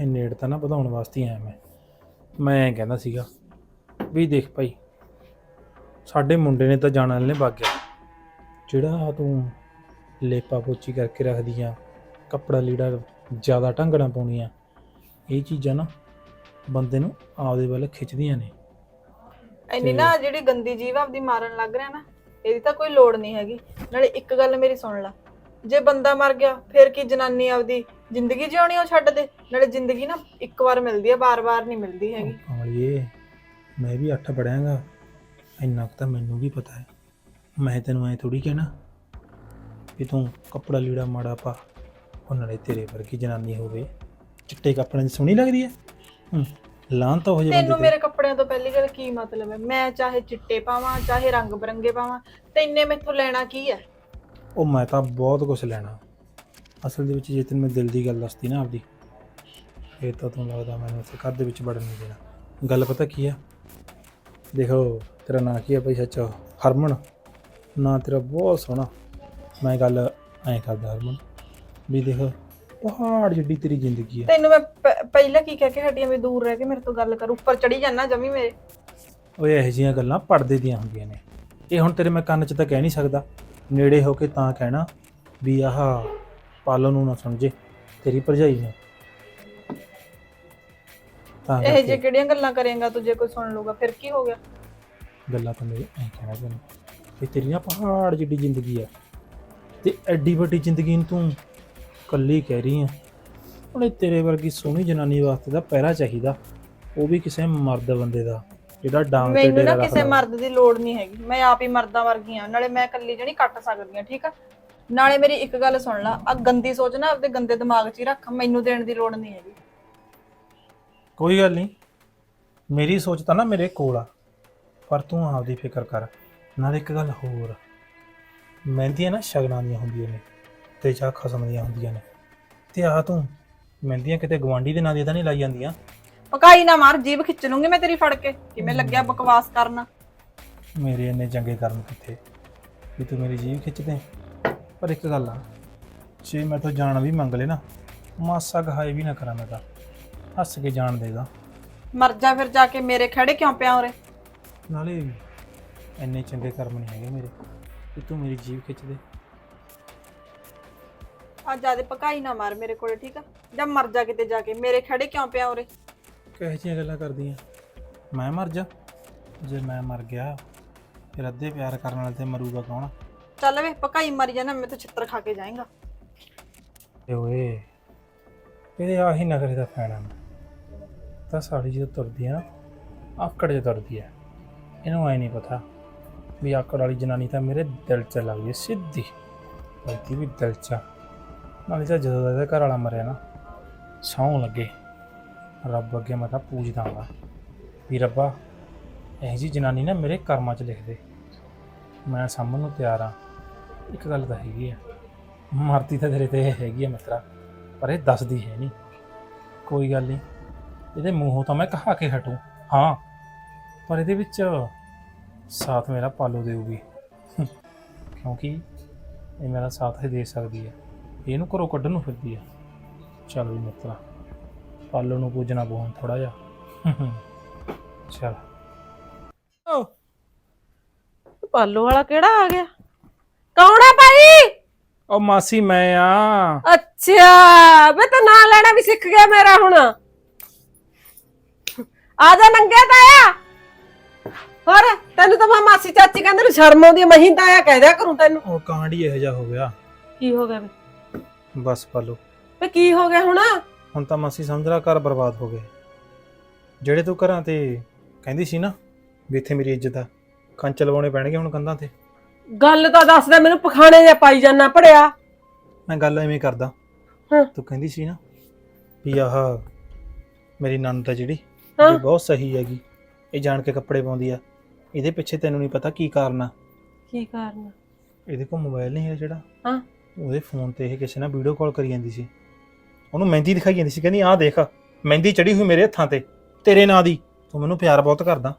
ਇਹ ਨੇੜ ਤਾਂ ਨਾ ਵਧਾਉਣ ਵਾਸਤੇ ਹੀ ਆਇਆ ਮੈਂ। ਮੈਂ ਕਹਿੰਦਾ ਸੀਗਾ ਵੀ ਦੇਖ ਭਾਈ ਸਾਡੇ ਮੁੰਡੇ ਨੇ ਤਾਂ ਜਾਣਾ ਨੇ ਵਗ ਗਿਆ ਜਿਹੜਾ ਤੂੰ ਲੇਪਾ ਪੋਚੀ ਕਰਕੇ ਰੱਖਦੀ ਆ ਕੱਪੜਾ ਲੀੜਾ ਜ਼ਿਆਦਾ ਢੰਗ ਨਾਲ ਪਾਉਣੀ ਆ ਇਹ ਚੀਜ਼ਾਂ ਨਾ ਬੰਦੇ ਨੂੰ ਆਪਦੇ ਵੱਲ ਖਿੱਚਦੀਆਂ ਨੇ।
ਇੰਨੀ ਨਾ ਜਿਹੜੀ ਗੰਦੀ ਜੀਵ ਆਪਦੀ ਮਾਰਨ ਲੱਗ ਰਿਹਾ ਨਾ ਇਹਦੀ ਤਾਂ ਕੋਈ ਲੋੜ ਨਹੀਂ ਹੈਗੀ। ਨਾਲੇ ਇੱਕ ਗੱਲ ਮੇਰੀ ਸੁਣ ਲੈ ਜੇ ਬੰਦਾ ਮਰ ਗਿਆ ਫਿਰ ਕੀ ਜਨਾਨੀ ਆਪਦੀ ਜ਼ਿੰਦਗੀ ਜਿਉਣੀ ਉਹ ਛੱਡ ਦੇ? ਨਾਲੇ ਜ਼ਿੰਦਗੀ ਨਾ ਇੱਕ ਵਾਰ ਮਿਲਦੀ ਹੈ ਬਾਰ-ਬਾਰ ਨਹੀਂ ਮਿਲਦੀ ਹੈਗੀ।
ਕਮਲੀਏ ਮੈਂ ਵੀ ਅੱਠ ਪੜਿਆਂਗਾ ਇੰਨਾ ਕੁ ਤਾਂ ਮੈਨੂੰ ਵੀ ਪਤਾ ਹੈ। ਮੈਂ ਤੈਨੂੰ ਐ ਥੋੜੀ ਕਹਿਣਾ ਵੀ ਤੂੰ ਕੱਪੜਾ ਲੀੜਾ ਮਾੜਾ ਪਾ ਉਹ ਨਾਲੇ ਤੇਰੇ ਵਰਗੀ ਜਨਾਨੀ ਹੋਵੇ। ਚਿੱਟੇ ਕੱਪੜਿਆਂ 'ਚ ਸੋਹਣੀ ਲੱਗਦੀ ਹੂੰ ਲਾਂ ਤਾਂ ਹੋ ਜੇ
ਤੈਨੂੰ ਮੇਰੇ ਕੱਪੜਿਆਂ ਤੋਂ ਪਹਿਲੀ ਗੱਲ ਕੀ ਮਤਲਬ ਹੈ? ਮੈਂ ਚਾਹੇ ਚਿੱਟੇ ਪਾਵਾਂ ਚਾਹੇ ਰੰਗ ਬਰੰਗੇ ਪਾਵਾਂ ਤੈਨੇ ਮੈਥੋਂ ਲੈਣਾ ਕੀ ਹੈ।
ਉਹ ਮੈਂ ਤਾਂ ਬਹੁਤ ਕੁਝ ਲੈਣਾ। ਅਸਲ ਦੇ ਵਿੱਚ ਜੇ ਤੈਨੂੰ ਮੈਂ ਦਿਲ ਦੀ ਗੱਲ ਦੱਸਦੀ ਨਾ ਆਪਦੀ ਇਹ ਤਾਂ ਤੂੰ ਲੱਗਦਾ ਮੈਨੂੰ ਇੱਥੇ ਘਰ ਦੇ ਵਿੱਚ ਵੜਨ ਨਹੀਂ ਦੇਣਾ। ਗੱਲ ਪਤਾ ਕੀ ਆ ਦੇਖੋ ਤੇਰਾ ਨਾਂ ਕੀ ਆ ਭਾਈ ਸੱਚ? ਹਰਮਨ। ਨਾਂ ਤੇਰਾ ਬਹੁਤ ਸੋਹਣਾ। ਮੈਂ ਗੱਲ ਐਂ ਕਰਦਾ ਹਰਮਨ। ਵੀ ਦੇਖ ਪਹਾੜ ਜਿੱਡੀ ਤੇਰੀ ਜ਼ਿੰਦਗੀ ਆ।
ਤੈਨੂੰ ਮੈਂ ਪ- ਪਹਿਲਾਂ ਕੀ ਕਹਿ ਕੇ ਹਟੀਆਂ ਵੀ ਦੂਰ ਰਹਿ ਕੇ ਮੇਰੇ ਤੋਂ ਗੱਲ ਕਰ ਉੱਪਰ ਚੜੀ ਜਾਣਾ ਜਮੀ ਮੇਰੇ
ਓਏ ਇਹੋ ਜਿਹੀਆਂ ਗੱਲਾਂ ਪੜਦੇ ਦੀਆਂ ਹੁੰਦੀਆਂ ਨੇ। ਇਹ ਹੁਣ ਤੇਰੇ ਮੈਂ ਕੰਨ 'ਚ ਤਾਂ ਕਹਿ ਨਹੀਂ ਸਕਦਾ। ਨੇੜੇ ਹੋ ਕੇ ਤਾਂ ਕਹਿਣਾ ਵੀ ਆਹ ਪਾਲੋ ਨੂੰ ਨਾ ਸਮਝੇ ਤੇਰੀ ਭਰਜਾਈ ਨੂੰ। ਤਾਂ
ਇਹ ਜੇ
ਕਰਕੇ
ਕਿਹੜੀਆਂ ਗੱਲਾਂ ਕਰੇਗਾ ਤੂੰ ਜੇ ਕੋਈ ਸੁਣ ਲੂਗਾ ਫਿਰ ਕੀ ਹੋ ਗਿਆ?
ਗੱਲਾਂ ਤਾਂ ਮੇਰੇ ਐਂ ਕਹਿਣਾ ਤੈਨੂੰ ਵੀ ਤੇਰੀ ਨਾ ਪਹਾੜ ਜਿੱਡੀ ਜ਼ਿੰਦਗੀ ਆ। ਤੇ ਐਡੀ ਵੱਡੀ ਜ਼ਿੰਦਗੀ ਨੂੰ ਤੂੰ ਕੱਲੀ ਕਹਿ ਰਹੀ ਆ। ਉਹਨੇ ਤੇਰੇ ਵਰਗੀ ਸੋਹਣੀ ਜਨਾਨੀ ਵਾਸਤੇ ਦਾ ਪਹਿਰਾ ਚਾਹੀਦਾ। ਉਹ ਵੀ ਕਿਸੇ ਮਰਦ ਬੰਦੇ ਦਾ ਜਿਹੜਾ ਡਾਂਗ ਤੇ
ਮੈਨੂੰ
ਡੇਰਾ
ਨਾ ਕਿਸੇ
ਰੱਖਦਾ।
ਮਰਦ ਦੀ ਲੋੜ ਨਹੀਂ ਹੈਗੀ। ਮੈਂ ਆਪ ਹੀ ਮਰਦਾਂ ਵਰਗੀ ਆ ਨਾਲੇ ਮੈਂ ਇਕੱਲੀ ਜਣੀ ਕੱਟ ਸਕਦੀ ਆ ਠੀਕ ਆ? ਨਾਲੇ ਮੇਰੀ ਇੱਕ ਗੱਲ ਸੁਣ ਲੈ ਆ ਗੰਦੀ ਸੋਚ ਨਾ ਆਪਦੇ ਗੰਦੇ ਦਿਮਾਗ 'ਚ ਹੀ ਰੱਖ ਮੈਨੂੰ ਦੇਣ ਦੀ ਲੋੜ ਨਹੀਂ ਹੈਗੀ।
ਕੋਈ ਗੱਲ ਨਹੀਂ। ਮੇਰੀ ਸੋਚ ਤਾਂ ਨਾ ਮੇਰੇ ਕੋਲ ਆ। ਪਰ ਤੂੰ ਆਪਦੀ ਫਿਕਰ ਕਰ। ਨਾਲ ਇੱਕ ਗੱਲ ਹੋਰ। ਮਹਿੰਦੀਆਂ ਨਾ ਸ਼ਗਨਾਂ ਦੀਆਂ ਹੁੰਦੀਆਂ ਨੇ। ਤੇ ਜਾਂ ਖਸਮ ਦੀਆਂ ਹੁੰਦੀਆਂ ਨੇ। ਤੇ ਆ ਤੂੰ ਮਹਿੰਦੀਆਂ ਕਿਤੇ ਗਵਾਂਢੀ ਦੇ ਨਾਂ ਦੀ ਤਾਂ ਨਹੀਂ ਲਾਈ ਜਾਂਦੀਆਂ?
ਪਕਾਈ ਨਾ ਮਾਰ ਜੀਭ ਖਿੱਚ ਲੂੰਗੀ ਮੈਂ ਤੇਰੀ ਫੜ ਕੇ ਕਿਵੇਂ ਲੱਗਿਆ ਬਕਵਾਸ ਕਰਨਾ?
ਮੇਰੇ ਇੰਨੇ ਚੰਗੇ ਕਰਮ ਕਿੱਥੇ? ਵੀ ਤੂੰ ਮੇਰੀ ਜੀਭ ਖਿੱਚ ਦੇ। ਪਰ ਇੱਕ ਗੱਲ ਆ ਜੇ ਮੈਂ ਤੋਂ ਜਾਣ ਵੀ ਮੰਗ ਲੈ ਨਾ ਮਾਸਾ ਗਹਾਏ ਵੀ ਨਾ ਕਰਾਂ ਮੈਂ ਤਾਂ। ਹੱਸ ਕੇ ਜਾਣ ਦੇਗਾ।
ਮਰ ਜਾ ਫਿਰ ਜਾ ਕੇ ਮੇਰੇ ਖੜੇ ਕਿਉਂ ਪਿਆ ਉਰੇ?
ਨਾਲੇ ਇੰਨੇ ਚੰਗੇ ਕਰਮ ਨਹੀਂ ਹੈਗੇ ਮੇਰੇ। ਕਿ ਤੂੰ ਮੇਰੀ ਜੀਭ ਖਿੱਚ ਦੇ।
ਆ ਜਿਆਦੇ ਪਕਾਈ ਨਾ ਮਾਰ ਮੇਰੇ ਕੋਲੇ ਠੀਕ ਆ? ਜਾਂ ਮਰ ਜਾ ਕਿਤੇ ਜਾ ਕੇ। ਮੇਰੇ ਖੜੇ ਕਿਉਂ ਪਿਆ ਉਰੇ?
ਕਿਹੋ ਜਿਹੀਆਂ ਗੱਲਾਂ ਕਰਦੀਆਂ? ਮੈਂ ਮਰ ਜਾ। ਜੇ ਮੈਂ ਮਰ ਗਿਆ ਫਿਰ ਅੱਧੇ ਪਿਆਰ ਕਰਨ ਵਾਲੇ ਤੇ ਮਰੂਗਾ ਕੌਣ?
ਚੱਲ ਵੇ ਪਕਾਈ ਮਰ ਜਾਣਾ ਮੈਂ ਤਾਂ ਛਿੱਤਰ ਖਾ ਕੇ ਜਾਏਗਾ।
ਏ ਓਏ ਇਹਦੇ ਆਹੀ ਨਗਰੇ ਦਾ ਫੈਨ ਆ ਮੈਂ। ਤਾਂ ਸਾਡੀ ਜਦੋਂ ਤੁਰਦੀ ਆ ਨਾ ਆਕੜ ਜੇ ਤੁਰਦੀ ਆ। ਇਹਨੂੰ ਐ ਨਹੀਂ ਪਤਾ ਵੀ ਆਕੜ ਵਾਲੀ ਜਨਾਨੀ ਤਾਂ ਮੇਰੇ ਦਿਲ 'ਚ ਲੱਗਦੀ ਸਿੱਧੀ। ਲੱਗਦੀ ਵੀ ਦਿਲ 'ਚ। ਨਾਲੇ ਤਾਂ ਜਦੋਂ ਦਾ ਇਹਦਾ ਘਰ ਵਾਲਾ ਮਰਿਆ ਨਾ, ਸੌਂ ਲੱਗੇ। ਰੱਬ ਅੱਗੇ ਮੈਂ ਤਾਂ ਪੂਜਦਾ ਹਾਂ ਵੀ ਰੱਬਾ, ਇਹ ਜੀ ਜਨਾਨੀ ਨਾ ਮੇਰੇ ਕਰਮਾਂ 'ਚ ਲਿਖ ਦੇ। ਮੈਂ ਸਾਂਭਣ ਨੂੰ ਤਿਆਰ ਆ। ਇੱਕ ਗੱਲ ਤਾਂ ਹੈਗੀ ਆ, ਮਰਦੀ ਤਾਂ ਤੇਰੇ ਤੇ ਹੈਗੀ ਆ ਮਿੱਤਰਾ, ਪਰ ਇਹ ਦੱਸਦੀ ਹੈ ਨਹੀਂ। ਕੋਈ ਗੱਲ ਨਹੀਂ, ਇਹਦੇ ਮੂੰਹੋਂ ਤਾਂ ਮੈਂ ਕਹਾ ਕੇ ਹਟੂ। ਹਾਂ, ਪਰ ਇਹਦੇ ਵਿੱਚ ਸਾਥ ਮੇਰਾ ਪਾਲੋ ਦੇਊਗੀ। ਕਿਉਂਕਿ ਇਹ ਮੇਰਾ ਸਾਥ ਹੀ ਦੇ ਸਕਦੀ ਹੈ। ਇਹਨੂੰ ਘਰੋਂ ਕੱਢਣ ਨੂੰ ਫਿਰਦੀ ਆ। ਚੱਲ ਵੀ ਮਿੱਤਰਾ ਪਾਲੋ ਨੂੰ ਪੂਜਣਾ ਬਹੁਤ ਥੋੜਾ ਜਿਹਾ। ਚਲ।
ਪਾਲੋ ਵਾਲਾ ਕਿਹੜਾ ਆ ਗਿਆ? ਕੌਣ ਆ ਭਾਈ?
ਉਹ ਮਾਸੀ ਮੈਂ ਆ।
ਅੱਛਾ ਮੈਂ ਤਾਂ ਨਾਂ ਲੈਣਾ ਵੀ ਸਿੱਖ ਗਿਆ ਮੇਰਾ ਹੁਣ। ਆ ਜਾ ਨੰਗੇ ਤਾਇਆ। ਹੋਰ ਤੈਨੂੰ ਤਾਂ ਮੈਂ ਮਾਸੀ ਚਾਚੀ ਕਹਿੰਦੇ ਨੂੰ ਸ਼ਰਮ ਆਉਂਦੀ ਹੀ ਤਾਂ ਆਇਆ ਕਹਿ ਦਿਆ ਕਰੂੰ ਤੈਨੂੰ।
ਉਹ ਕਾਂਡ ਹੀ ਇਹੋ ਜਿਹਾ ਹੋ ਗਿਆ।
ਕੀ ਹੋ ਗਿਆ ਵੇ?
ਬਸ ਪਾਲੋ।
ਵੇ ਕੀ ਹੋ ਗਿਆ ਹੁਣ?
ਹੁਣ ਤਾਂ ਮਾਸੀ ਸਮਝ ਲਾ ਘਰ ਬਰਬਾਦ ਹੋ ਗਏ। ਜਿਹੜੇ ਤੂੰ ਘਰਾਂ ਤੇ ਕਹਿੰਦੀ ਸੀ ਨਾ ਵੀ ਇੱਥੇ ਮੇਰੀ ਇੱਜ਼ਤ ਆ ਕੰਚ ਲਵਾਉਣੇ ਪੈਣਗੇ ਹੁਣ ਕੰਧਾਂ ਤੇ।
ਗੱਲ ਤਾਂ ਦੱਸ ਦੇ ਮੈਨੂੰ ਪਖਾਣੇ ਜਿਹਾ ਪਾਈ ਜਾਨਾ ਪੜਿਆ।
ਮੈਂ ਗੱਲ ਐਵੇਂ ਕਰਦਾ।
ਹਾਂ।
ਤੂੰ ਕਹਿੰਦੀ ਸੀ ਨਾ ਵੀ ਆਹ ਮੇਰੀ ਨੰਦ ਆ ਜਿਹੜੀ
ਹਾਂ।
ਇਹ ਬਹੁਤ ਸਹੀ ਹੈਗੀ ਇਹ ਜਾਣ ਕੇ ਕੱਪੜੇ ਪਾਉਂਦੀ ਆ। ਇਹਦੇ ਪਿੱਛੇ ਤੈਨੂੰ ਨਹੀਂ ਪਤਾ ਕੀ ਕਾਰਨ ਆ।
ਕੀ ਕਾਰਨ
ਇਹਦੇ ਕੋਲ ਮੋਬਾਈਲ ਨਹੀਂ ਹੈ ਜਿਹੜਾ।
ਹਾਂ।
ਉਹਦੇ ਫੋਨ ਤੇ ਇਹ ਕਿਸੇ ਨਾਲ ਵੀਡੀਓ ਕਾਲ ਕਰੀ ਜਾਂਦੀ ਸੀ। ਉਹਨੂੰ ਮਹਿੰਦੀ ਦਿਖਾਈ ਜਾਂਦੀ ਸੀ ਕਹਿੰਦੀ ਆਹ ਦੇਖ ਮਹਿੰਦੀ ਚੜੀ ਹੋਈ ਮੇਰੇ ਹੱਥਾਂ ਤੇ ਤੇਰੇ ਨਾਂ ਦੀ ਤੂੰ ਮੈਨੂੰ ਪਿਆਰ ਬਹੁਤ ਕਰਦਾ।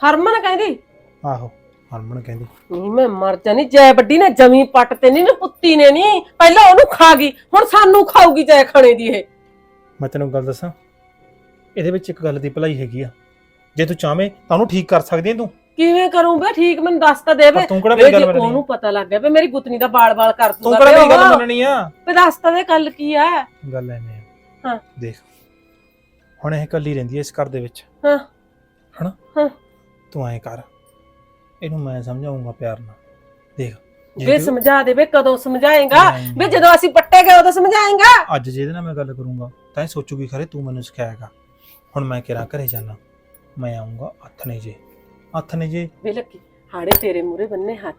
ਹਰਮਨ ਕਹਿੰਦੀ?
ਆਹੋ ਹਰਮਨ ਕਹਿੰਦੀ।
ਨਹੀਂ ਮੈਂ ਮਰ ਜਾਣੀ ਜੈ ਵੱਡੀ ਨੇ ਜਮੀ ਪੱਟ ਤੇ ਨਹੀਂ ਨਾ ਪੁੱਤੀ ਨੇ ਨਹੀਂ ਪਹਿਲਾਂ ਉਹਨੂੰ ਖਾ ਗਈ ਹੁਣ ਸਾਨੂੰ ਖਾਊਗੀ ਜੈ ਖਾਣੇ ਦੀ ਇਹ।
ਮੈਂ ਤੈਨੂੰ ਗੱਲ ਦੱਸਾਂ ਇਹਦੇ ਵਿੱਚ ਇੱਕ ਗੱਲ ਦੀ ਭਲਾਈ ਹੈਗੀ ਆ। ਜੇ ਤੂੰ ਚਾਹਵੇਂ ਤਾਂ ਉਹਨੂੰ ਠੀਕ ਕਰ ਸਕਦੀ ਹੈ ਤੂੰ।
ਕਿਵੇਂ ਕਰੂੰ ਬੇ? ਠੀਕ ਮੈਨੂੰ ਦੱਸ ਤਾਂ ਦੇ
ਤੂੰ ਕਿਹੜਾ ਮੇਰੀ ਗੱਲ ਮੰਨਣੀ
ਉਹਨੂੰ? ਪਤਾ ਲੱਗ ਗਿਆ ਵੀ ਮੇਰੀ ਗੁੱਤਨੀ ਦਾ ਬਾਲ-ਬਾਲ ਕਰ
ਤੂੰ
ਦੂਗਾ
ਕਿਹੜਾ ਮੇਰੀ ਗੱਲ। ਮੰਨਣੀ ਆ?
ਵੇ ਦੱਸ ਤਾਂ ਦੇ ਗੱਲ ਕੀ ਆ।
ਗੱਲ ਐਵੇਂ ਆ।
ਹਾਂ।
ਦੇਖ ਹੁਣ ਇਹ ਇਕੱਲੀ ਰਹਿੰਦੀ ਹੈ ਇਸ ਘਰ ਦੇ ਵਿੱਚ।
ਹਾਂ।
ਹਨਾ?
ਹਾਂ।
ਤੂੰ ਐਂ ਕਰ ਇਹਨੂੰ ਮੈਂ ਸਮਝਾਉਂਗਾ ਪਿਆਰ ਨਾਲ। ਦੇਖ ਤੂੰ-
ਸਮਝਾ ਦੇ ਵੇ ਕਦੋਂ ਸਮਝਾਏਗਾ? ਵੇ ਜਦੋਂ ਅਸੀਂ ਪੱਟੇ ਗਏ ਉਦੋਂ ਸਮਝਾਏਗਾ?
ਅੱਜ ਜਿਹਦੇ ਨਾਲ ਮੈਂ ਗੱਲ ਕਰੂੰਗਾ ਤਾਂ ਇਹ ਸੋਚੂਗੀ ਖਰੇ ਤੂੰ ਮੈਨੂੰ ਸਿਖਾਏਗਾ। ਹੁਣ ਮੈਂ ਕਿਹੜਾ ਘਰੇ ਜਾਣਾ? ਮੈਂ ਆਉਂਗਾ ਹੱਥ ਜੇ। ਹੱਥ ਜੇ।
ਵੇ ਲੱਕੀ ਹਾੜੇ ਤੇਰੇ ਮੂਰੇ ਬੰਨੇ ਹੱਥ।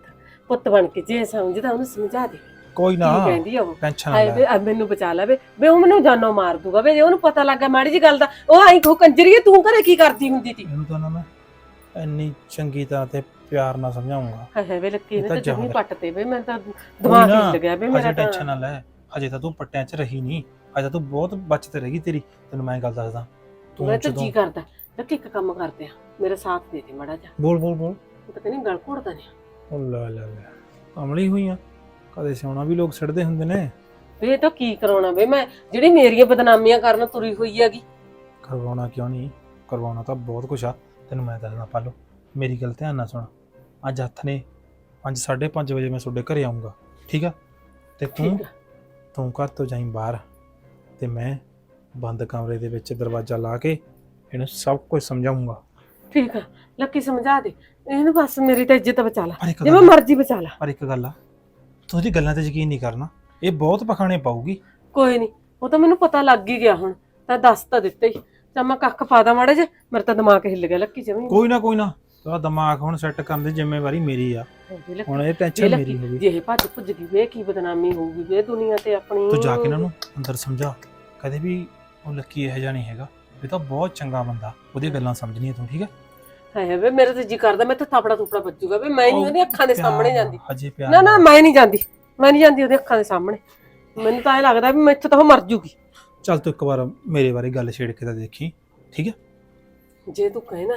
ਪੁੱਤ ਬਣ ਕੇ ਜੇ ਸਮਝਦਾ ਉਹਨੂੰ ਸਮਝਾ ਦੇ।
ਕੋਈ ਨਾ
ਕੀ ਕਹਿੰਦੀ ਆ ਉਹ?
ਟੈਨਸ਼ਨ ਨਾ
ਹਾਏ
ਲੈ।
ਆ ਮੈਨੂੰ ਬਚਾ ਲੈ ਵੇ। ਉਹ ਮੈਨੂੰ ਜਾਨੋਂ ਮਾਰ ਦੂਗਾ ਵੇ ਜੇ ਉਹਨੂੰ ਪਤਾ ਲੱਗਾ ਮਾੜੀ ਜੀ ਗੱਲ ਦਾ ਉਹ ਆਈ ਕੋ ਕੰਜਰੀਏ ਤੂੰ ਘਰੇ ਕੀ ਕਰਦੀ ਹੁੰਦੀ ਤੀ
ਇਹਨੂੰ ਤਾਂ ਨਾ ਮੈਂ ਇੰਨੀ ਚੰਗੀ ਤਰ੍ਹਾਂ ਤੇ ਪਿਆਰ ਨਾਲ ਸਮਝਾਉਂਗਾ
ਹਾਏ ਹਾਏ ਵੇ ਲੱਕੀ
ਇਹ
ਨੇ
ਤਾਂ
ਤਾਂ ਜਮੀ
ਜਾਨ-
ਪੱਟ ਤੇ ਵੇ ਮੈਂ ਤਾਂ ਦਿਮਾਗ
ਨਾ,
ਹਿੱਲ ਗਿਆ ਵੇ ਮੇਰਾ
ਹਜੇ
ਤਾਂ।
ਟੈਨਸ਼ਨ ਨਾ ਲੈ ਹਜੇ ਤਾਂ ਤੂੰ ਪੱਟਿਆਂ 'ਚ ਰਹੀ ਨਹੀਂ ਹਜੇ ਤਾਂ ਤੂੰ ਬਹੁਤ ਬਚਤ ਰਹੀ ਤੇਰੀ ਤੈਨੂੰ ਮੈਂ ਗੱਲ ਦੱਸਦਾ। ਤੂੰ
ਮੈਂ ਤਾਂ
ਜਦੋਂ
ਜੀ ਕਰਦਾ। ਲੱਕੀ ਇੱਕ ਕੰਮ ਕਰਦੇ ਆ। ਮੇਰਾ ਸਾਥ ਦੇ ਦੇ ਮੜਾ ਜਾ
ਬੋਲ ਬੋਲ ਬੋਲ।
ਉਹ ਤਾਂ ਨਹੀਂ ਗਲ ਘੋੜਦਾ ਨੇ
ਉਹ ਲੈ ਲੈ ਲੈ। ਕਮਲੀ ਹੋਈਆਂ ਕਦੇ ਸਿਆਉਣਾ ਵੀ ਲੋਕ ਛੱਡਦੇ ਹੁੰਦੇ ਨੇ।
ਵੇ ਤਾਂ ਕੀ ਕਰਾਉਣਾ ਵੇ? ਮੈਂ ਜਿਹੜੀ ਮੇਰੀਆਂ ਬਦਨਾਮੀਆਂ ਕਰਨ ਤੁਰੀ ਹੋਈ ਹੈਗੀ।
ਕਰਵਾਉਣਾ ਕਿਉਂ ਨਹੀਂ? ਕਰਵਾਉਣਾ ਤਾਂ ਬਹੁਤ ਕੁਛ ਆ। ਤੈਨੂੰ ਮੈਂ ਦੱਸਦਾ ਪਾਲੋ ਮੇਰੀ ਗੱਲ ਧਿਆਨ ਨਾਲ ਸੁਣ। ਅੱਜ ਹੱਥ ਨੇ 5 5:30 ਵਜੇ ਮੈਂ ਤੁਹਾਡੇ ਘਰੇ ਆਉਂਗਾ ਠੀਕ ਆ? ਤੇ ਤੂੰ ਤੂੰ ਘਰ ਤੋਂ ਜਾਈਂ ਬਾਹਰ। ਤੇ ਮੈਂ ਬੰਦ ਕਮਰੇ ਦੇ ਵਿੱਚ ਦਰਵਾਜ਼ਾ ਲਾ ਕੇ ਇਹਨੂੰ ਸਭ ਕੁਝ ਸਮਝਾਉਂਗਾ।
ਠੀਕ ਆ ਲੱਕੀ ਸਮਝਾ ਦੇ। ਇਹਨੂੰ ਬਸ ਮੇਰੀ ਤਾਂ ਇੱਜ਼ਤ ਬਚਾ ਲੈ।
ਇੱਕ
ਜਿਵੇਂ
ਗੱਲ
ਮਰਜ਼ੀ ਬਚਾ ਲੈ।
ਪਰ ਇੱਕ ਗੱਲ ਆ ਤੂੰ ਉਹਦੀ ਗੱਲਾਂ ਤੇ ਯਕੀਨ ਨਹੀਂ ਕਰਨਾ। ਇਹ ਬਹੁਤ ਪਖਾਣੇ ਪਾਊਗੀ।
ਕੋਈ ਨਹੀਂ ਉਹ ਤਾਂ ਮੈਨੂੰ ਪਤਾ ਲੱਗ ਹੀ ਗਿਆ ਹੁਣ। ਤਾਂ ਦੱਸ ਤਾਂ ਦਿੱਤਾ ਹੀ। ਤਾਂ ਮੈਂ ਕੱਖ ਪਾ ਦਾਂ ਮਾੜੇ ਜੇ ਮੇਰਾ ਤਾਂ ਦਿਮਾਗ ਹਿੱਲ ਗਿਆ ਲੱਕੀ ਜਮੀ।
ਕੋਈ ਨਾ ਕੋਈ ਨਾ। ਤੇਰਾ ਦਿਮਾਗ ਹੁਣ ਸੈੱਟ ਕਰਨ ਦੀ ਜ਼ਿੰਮੇਵਾਰੀ ਮੇਰੀ ਆ। ਹੁਣ ਇਹ ਟੈਨਸ਼ਨ ਮੇਰੀ ਹੋ ਗਈ
ਜੇ ਇਹ ਭੱਜ ਭੁੱਜ ਗਈ ਵੇ ਕੀ ਬਦਨਾਮੀ ਹੋਊਗੀ। ਵੇ ਦੁਨੀਆ ਤੇ ਆਪਣੀ।
ਤੂੰ ਜਾ ਕੇ ਇਹਨਾਂ ਨੂੰ ਅੰਦਰ ਸਮਝਾ। ਕਦੇ ਵੀ ਉਹ ਲੱਕੀ ਇਹੋ ਜਿਹਾ ਨਹੀਂ ਹੈਗਾ। ਇਹ ਤਾਂ ਬਹੁਤ ਚੰਗਾ ਬੰਦਾ ਉਹਦੀਆਂ ਗੱਲਾਂ ਸਮਝਣੀਆਂ ਤੂੰ ਠੀਕ ਹੈ?
ਹੈ ਵੇ ਮੇਰੇ ਤੇ ਜੀ ਕਰਦਾ ਮੈਂ ਤਾਂ ਥਾਪੜਾ ਥੁਪੜਾ ਵੱਜੂਗਾ ਵੇ ਮੈਂ ਨਹੀਂ ਉਹਦੀ ਅੱਖਾਂ ਦੇ ਸਾਹਮਣੇ ਜਾਂਦੀ।
ਹਜੇ ਪਿਆਰ
ਨਾ ਨਾ ਮੈਂ ਨਹੀਂ ਜਾਂਦੀ ਮੈਂ ਨਹੀਂ ਜਾਂਦੀ ਉਹਦੀ ਅੱਖਾਂ ਦੇ ਸਾਹਮਣੇ। ਮੈਨੂੰ ਤਾਂ ਐ ਲੱਗਦਾ ਵੀ ਮੈਥੋਂ ਤਾਂ ਉਹ ਮਰ ਜੂਗੀ।
ਚੱਲ ਤੂੰ ਇੱਕ ਵਾਰ ਮੇਰੇ ਬਾਰੇ ਗੱਲ ਛੇੜ ਕੇ ਤਾਂ ਦੇਖੀ ਠੀਕ ਹੈ?
ਜੇ ਤੂੰ ਕਹੇ ਨਾ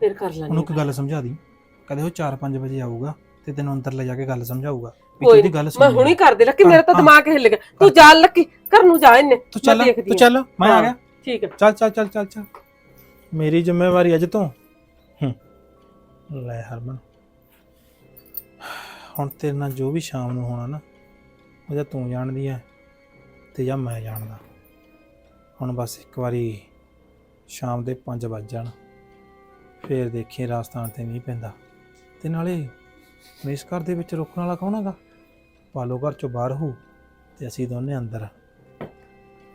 ਫਿਰ ਕਰ ਲੈਣੀ
ਉਹਨੂੰ ਇੱਕ ਗੱਲ ਸਮਝਾ ਦੀ ਕਦੇ ਉਹ 4-5 ਵਜੇ ਆਊਗਾ ਤੇ ਤੈਨੂੰ ਅੰਦਰ ਲੈ ਜਾ ਕੇ ਗੱਲ ਸਮਝਾਊਗਾ ਵੀ
ਕੋਈ
ਤੂੰ ਦੀ ਗੱਲ
ਮੈਂ
ਸੁਣ
ਹੁਣੀ ਕਰ ਦੇ ਲੱਕੀ ਮੇਰਾ ਤਾਂ ਦਿਮਾਗ ਹਿੱਲ ਗਿਆ। ਤੂੰ ਜਾ ਲੱਕੀ ਘਰ ਨੂੰ ਜਾ ਇੰਨੇ
ਤੂੰ ਚੱਲ
ਮੈਂ
ਤੂੰ। ਚੱਲ ਮੈਂ ਆ। ਗਿਆ।
ਠੀਕ ਹੈ।
ਚੱਲ ਚੱਲ ਚੱਲ ਚੱਲ ਚੱਲ। ਮੇਰੀ ਜ਼ਿੰਮੇਵਾਰੀ ਅੱਜ ਤੋਂ। ਹੂੰ। ਲੈ ਹਰਮਨ। ਹੁਣ ਤੇਰੇ ਨਾਲ ਜੋ ਵੀ ਸ਼ਾਮ ਨੂੰ ਹੋਣਾ ਨਾ, ਉਹ ਜਾਂ ਤੂੰ ਜਾਣਦੀ ਐ ਤੇ ਜਾਂ ਮੈਂ ਜਾਣਦਾ। ਹੁਣ ਬਸ ਇੱਕ ਵਾਰੀ ਸ਼ਾਮ ਦੇ 5 ਵੱਜ ਜਾਣ। ਫੇਰ ਦੇਖੀਏ ਰਾਜਸਥਾਨ ਤੇ ਮੀਂਹ ਪੈਂਦਾ। ਤੇ ਨਾਲੇ ਹੁਣ ਇਸ ਘਰ ਦੇ ਵਿੱਚ ਰੁਕਣ ਵਾਲਾ ਕੌਣ ਹੈਗਾ? ਪਾਲੋ ਘਰ ਚੋਂ ਬਾਹਰ ਹੋ ਤੇ ਅਸੀਂ ਦੋਨੇ ਅੰਦਰ।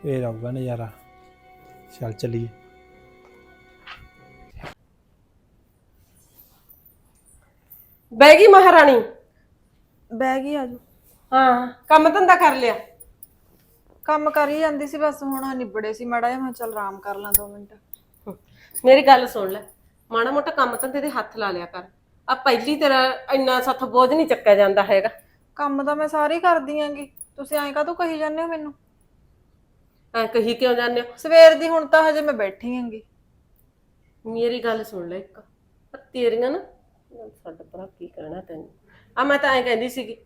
ਫੇਰ ਆਊਗਾ ਨਜ਼ਾਰਾ। ਚੱਲ ਚੱਲੀਏ।
ਬਹਿ ਗਈ ਮਹਾਰਾਣੀ?
ਬਹਿ ਗਈ ਆਜੋ।
ਹਾਂ ਕੰਮ ਧੰਦਾ ਕਰ ਲਿਆ?
ਕੰਮ ਕਰ ਹੀ ਜਾਂਦੀ ਸੀ ਬਸ ਹੁਣ ਨਿਬੜੇ ਸੀ ਮਾੜਾ ਜਿਹਾ ਮੈਂ ਚੱਲ ਆਰਾਮ ਕਰ ਲਾਂ 2 ਮਿੰਟ।
ਮੇਰੀ ਗੱਲ ਸੁਣ ਲੈ ਮਾੜਾ ਮੋਟਾ ਕੰਮ ਧੰਦੇ ਤੇ ਹੱਥ ਲਾ ਲਿਆ ਕਰ। ਆ ਪਹਿਲੀ ਤੇਰਾ ਇੰਨਾ ਸੱਥ ਬੋਝ ਨਹੀਂ ਚੱਕਿਆ ਜਾਂਦਾ ਹੈਗਾ।
ਕੰਮ ਤਾਂ ਮੈਂ ਸਾਰੇ ਹੀ ਕਰਦੀ ਆਂਗੀ। ਤੁਸੀਂ ਐਂ ਕਾਹਤੋਂ ਕਹੀ ਜਾਂਦੇ ਹੋ ਮੈਨੂੰ?
ਐ ਕਹੀ ਕਿਉਂ ਜਾਂਦੇ ਹੋ?
ਸਵੇਰ ਦੀ ਹੁਣ ਤਾਂ ਹਜੇ ਮੈਂ ਬੈਠੀ ਆਂਗੀ
ਮੇਰੀ ਗੱਲ ਸੁਣ ਲੈ ਇੱਕ। ਆ ਤੇਰੀਆਂ ਨਾ ਸਾਡਾ ਭਰਾ ਕੀ ਕਹਿਣਾ ਤੈਨੂੰ? ਆ ਮੈਂ ਤਾਂ ਐ ਕਹਿੰਦੀ ਸੀਗੀ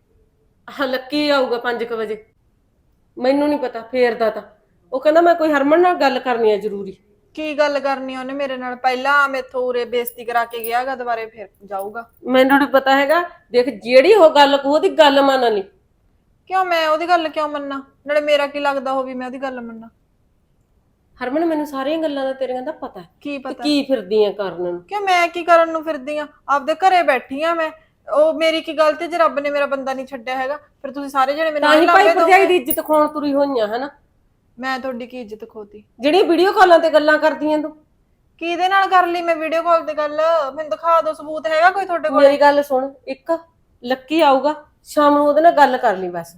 ਆ ਲੱਕੀ ਆਊਗਾ 5:00 ਵਜੇ। ਮੈਨੂੰ ਨਹੀਂ ਪਤਾ ਫੇਰ ਦਾ ਤਾਂ। ਉਹ ਕਹਿੰਦਾ ਮੈਂ ਕੋਈ ਹਰਮਨ ਨਾਲ ਗੱਲ ਕਰਨੀ ਹੈ ਜ਼ਰੂਰੀ।
ਕੀ ਗੱਲ ਕਰਨੀ ਉਹਨੇ ਮੇਰੇ ਨਾਲ? ਪਹਿਲਾਂ ਮੈਥੋਂ ਉਰੇ ਬੇਇੱਜ਼ਤੀ ਕਰਾ ਕੇ ਗਿਆਗਾ ਦੁਬਾਰੇ ਫਿਰ ਜਾਊਗਾ।
ਮੈਨੂੰ ਨਹੀਂ ਪਤਾ ਹੈਗਾ। ਦੇਖ ਜਿਹੜੀ ਉਹ ਗੱਲ ਕਹੂ ਉਹਦੀ ਗੱਲ ਮੰਨ ਲਈ
ਕਿਉਂ ਮੈਂ ਉਹਦੀ ਗੱਲ ਕਿਉਂ ਮੰਨਾਂ? ਨਾਲੇ ਮੇਰਾ ਕੀ ਲੱਗਦਾ ਹੋ ਵੀ ਮੈਂ ਉਹਦੀ ਗੱਲ ਮੰਨਾਂ?
ਹਰਮਨ ਮੈਨੂੰ ਸਾਰੀਆਂ ਗੱਲਾਂ ਦਾ ਤੇਰੀਆਂ ਦਾ ਪਤਾ ਹੈ।
ਕੀ ਪਤਾ?
ਕੀ ਫਿਰਦੀ ਆ ਕਰਨ ਨੂੰ?
ਕਿ ਮੈਂ ਕੀ ਕਰਨ ਨੂੰ ਫਿਰਦੀ ਆ? ਆਪਦੇ ਘਰੇ ਬੈਠੀ ਆ ਮੈਂ। ਉਹ ਮੇਰੀ ਕੀ ਗਲਤੀ ਜੇ ਰੱਬ ਨੇ ਮੇਰਾ ਬੰਦਾ ਨਹੀਂ ਛੱਡਿਆ ਹੈਗਾ ਫਿਰ ਤੁਸੀਂ ਸਾਰੇ ਜਣੇ ਮੈਨੂੰ
ਤਾਂ ਹੀ ਭਾਈ ਭਰਜਾਈ। ਦੀ ਇੱਜ਼ਤ ਖੋਣ ਤੁਰੀ ਹੋਈਆਂ ਹਨਾ?
ਮੈਂ ਤੁਹਾਡੀ ਕੀ ਇੱਜ਼ਤ ਖੋਤੀ?
ਜਿਹੜੀਆਂ ਵੀਡੀਓ ਕਾਲਾਂ ਤੇ ਗੱਲਾਂ ਕਰਦੀਆਂ ਤੂੰ।
ਕਿਹਦੇ ਨਾਲ ਕਰ ਲਈ ਮੈਂ ਵੀਡੀਓ ਕਾਲ ਤੇ ਗੱਲ? ਮੈਨੂੰ ਦਿਖਾ ਦਿਓ ਸਬੂਤ ਹੈਗਾ ਕੋਈ ਤੁਹਾਡੇ ਕੋਲ?
ਮੇਰੀ ਗੱਲ ਸੁਣ ਇੱਕ ਲੱਕੀ ਆਊਗਾ। ਸ਼ਾਮ ਨੂੰ ਉਹਦੇ ਨਾਲ ਗੱਲ ਕਰ ਲਈ ਬਸ।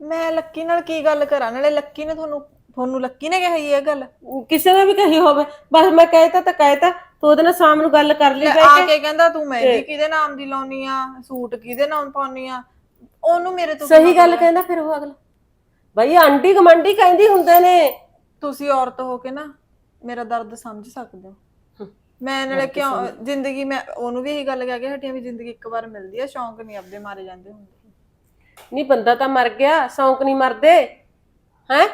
ਮੈਂ ਲੱਕੀ ਨਾਲ ਕੀ ਗੱਲ ਕਰਾਂ? ਨਾਲੇ ਲੱਕੀ ਨੇ ਤੁਹਾਨੂੰ ਤੁਹਾਨੂੰ ਲੱਕੀ ਨੇ ਕਹੀ ਇਹ ਗੱਲ?
ਕਿਸੇ ਨੇ ਵੀ ਕਹੀ ਹੋਵੇ। ਬਸ ਮੈਂ ਕਹਿਤਾ ਤਾਂ ਕਹਿਤਾ ਤੂੰ ਉਹਦੇ ਨਾਲ ਸ਼ਾਮ ਨੂੰ ਗੱਲ ਕਰ ਲਈ
ਲੈ
ਬੈ
ਆ
ਕੇ।
ਕੇ ਕਹਿੰਦਾ ਤੂੰ ਮਹਿੰਦੀ ਕਿਹਦੇ ਨਾਮ ਦੀ ਲਾਉਣੀ ਆ? ਸੂਟ ਕਿਹਦੇ ਨਾਮ ਪਾਉਣੀ ਆ? ਉਹਨੂੰ ਮੇਰੇ ਤੋਂ
ਸਹੀ ਗੱਲ ਕਹਿੰਦਾ ਫਿਰ ਉਹ ਅਗਲਾ। ਬਈ ਆਂਟੀ ਗਮੰਡੀ ਕਹਿੰਦੀ ਹੁੰਦੇ ਨੇ।
ਤੁਸੀਂ ਔਰਤ ਹੋ ਕੇ ਨਾ ਮੇਰਾ ਦਰਦ ਸਮਝ ਸਕਦੇ ਹੋ। ਮੈਂ ਨਾਲੇ ਕਿਉਂ ਜ਼ਿੰਦਗੀ ਮੈਂ ਉਹਨੂੰ ਵੀ ਇਹੀ ਗੱਲ ਕਹਿ ਕੇ ਹਟੀਆਂ ਵੀ ਜ਼ਿੰਦਗੀ ਇੱਕ ਵਾਰ ਮਿਲਦੀ ਆ ਸ਼ੌਂਕ ਨਹੀਂ ਆਪਦੇ ਮਾਰੇ ਜਾਂਦੇ ਹੁੰਦੇ।
ਨਹੀਂ ਬੰਦਾ ਤਾਂ ਮਰ ਗਿਆ ਸ਼ੌਂਕ ਨਹੀਂ ਮਰਦੇ ਹੈ?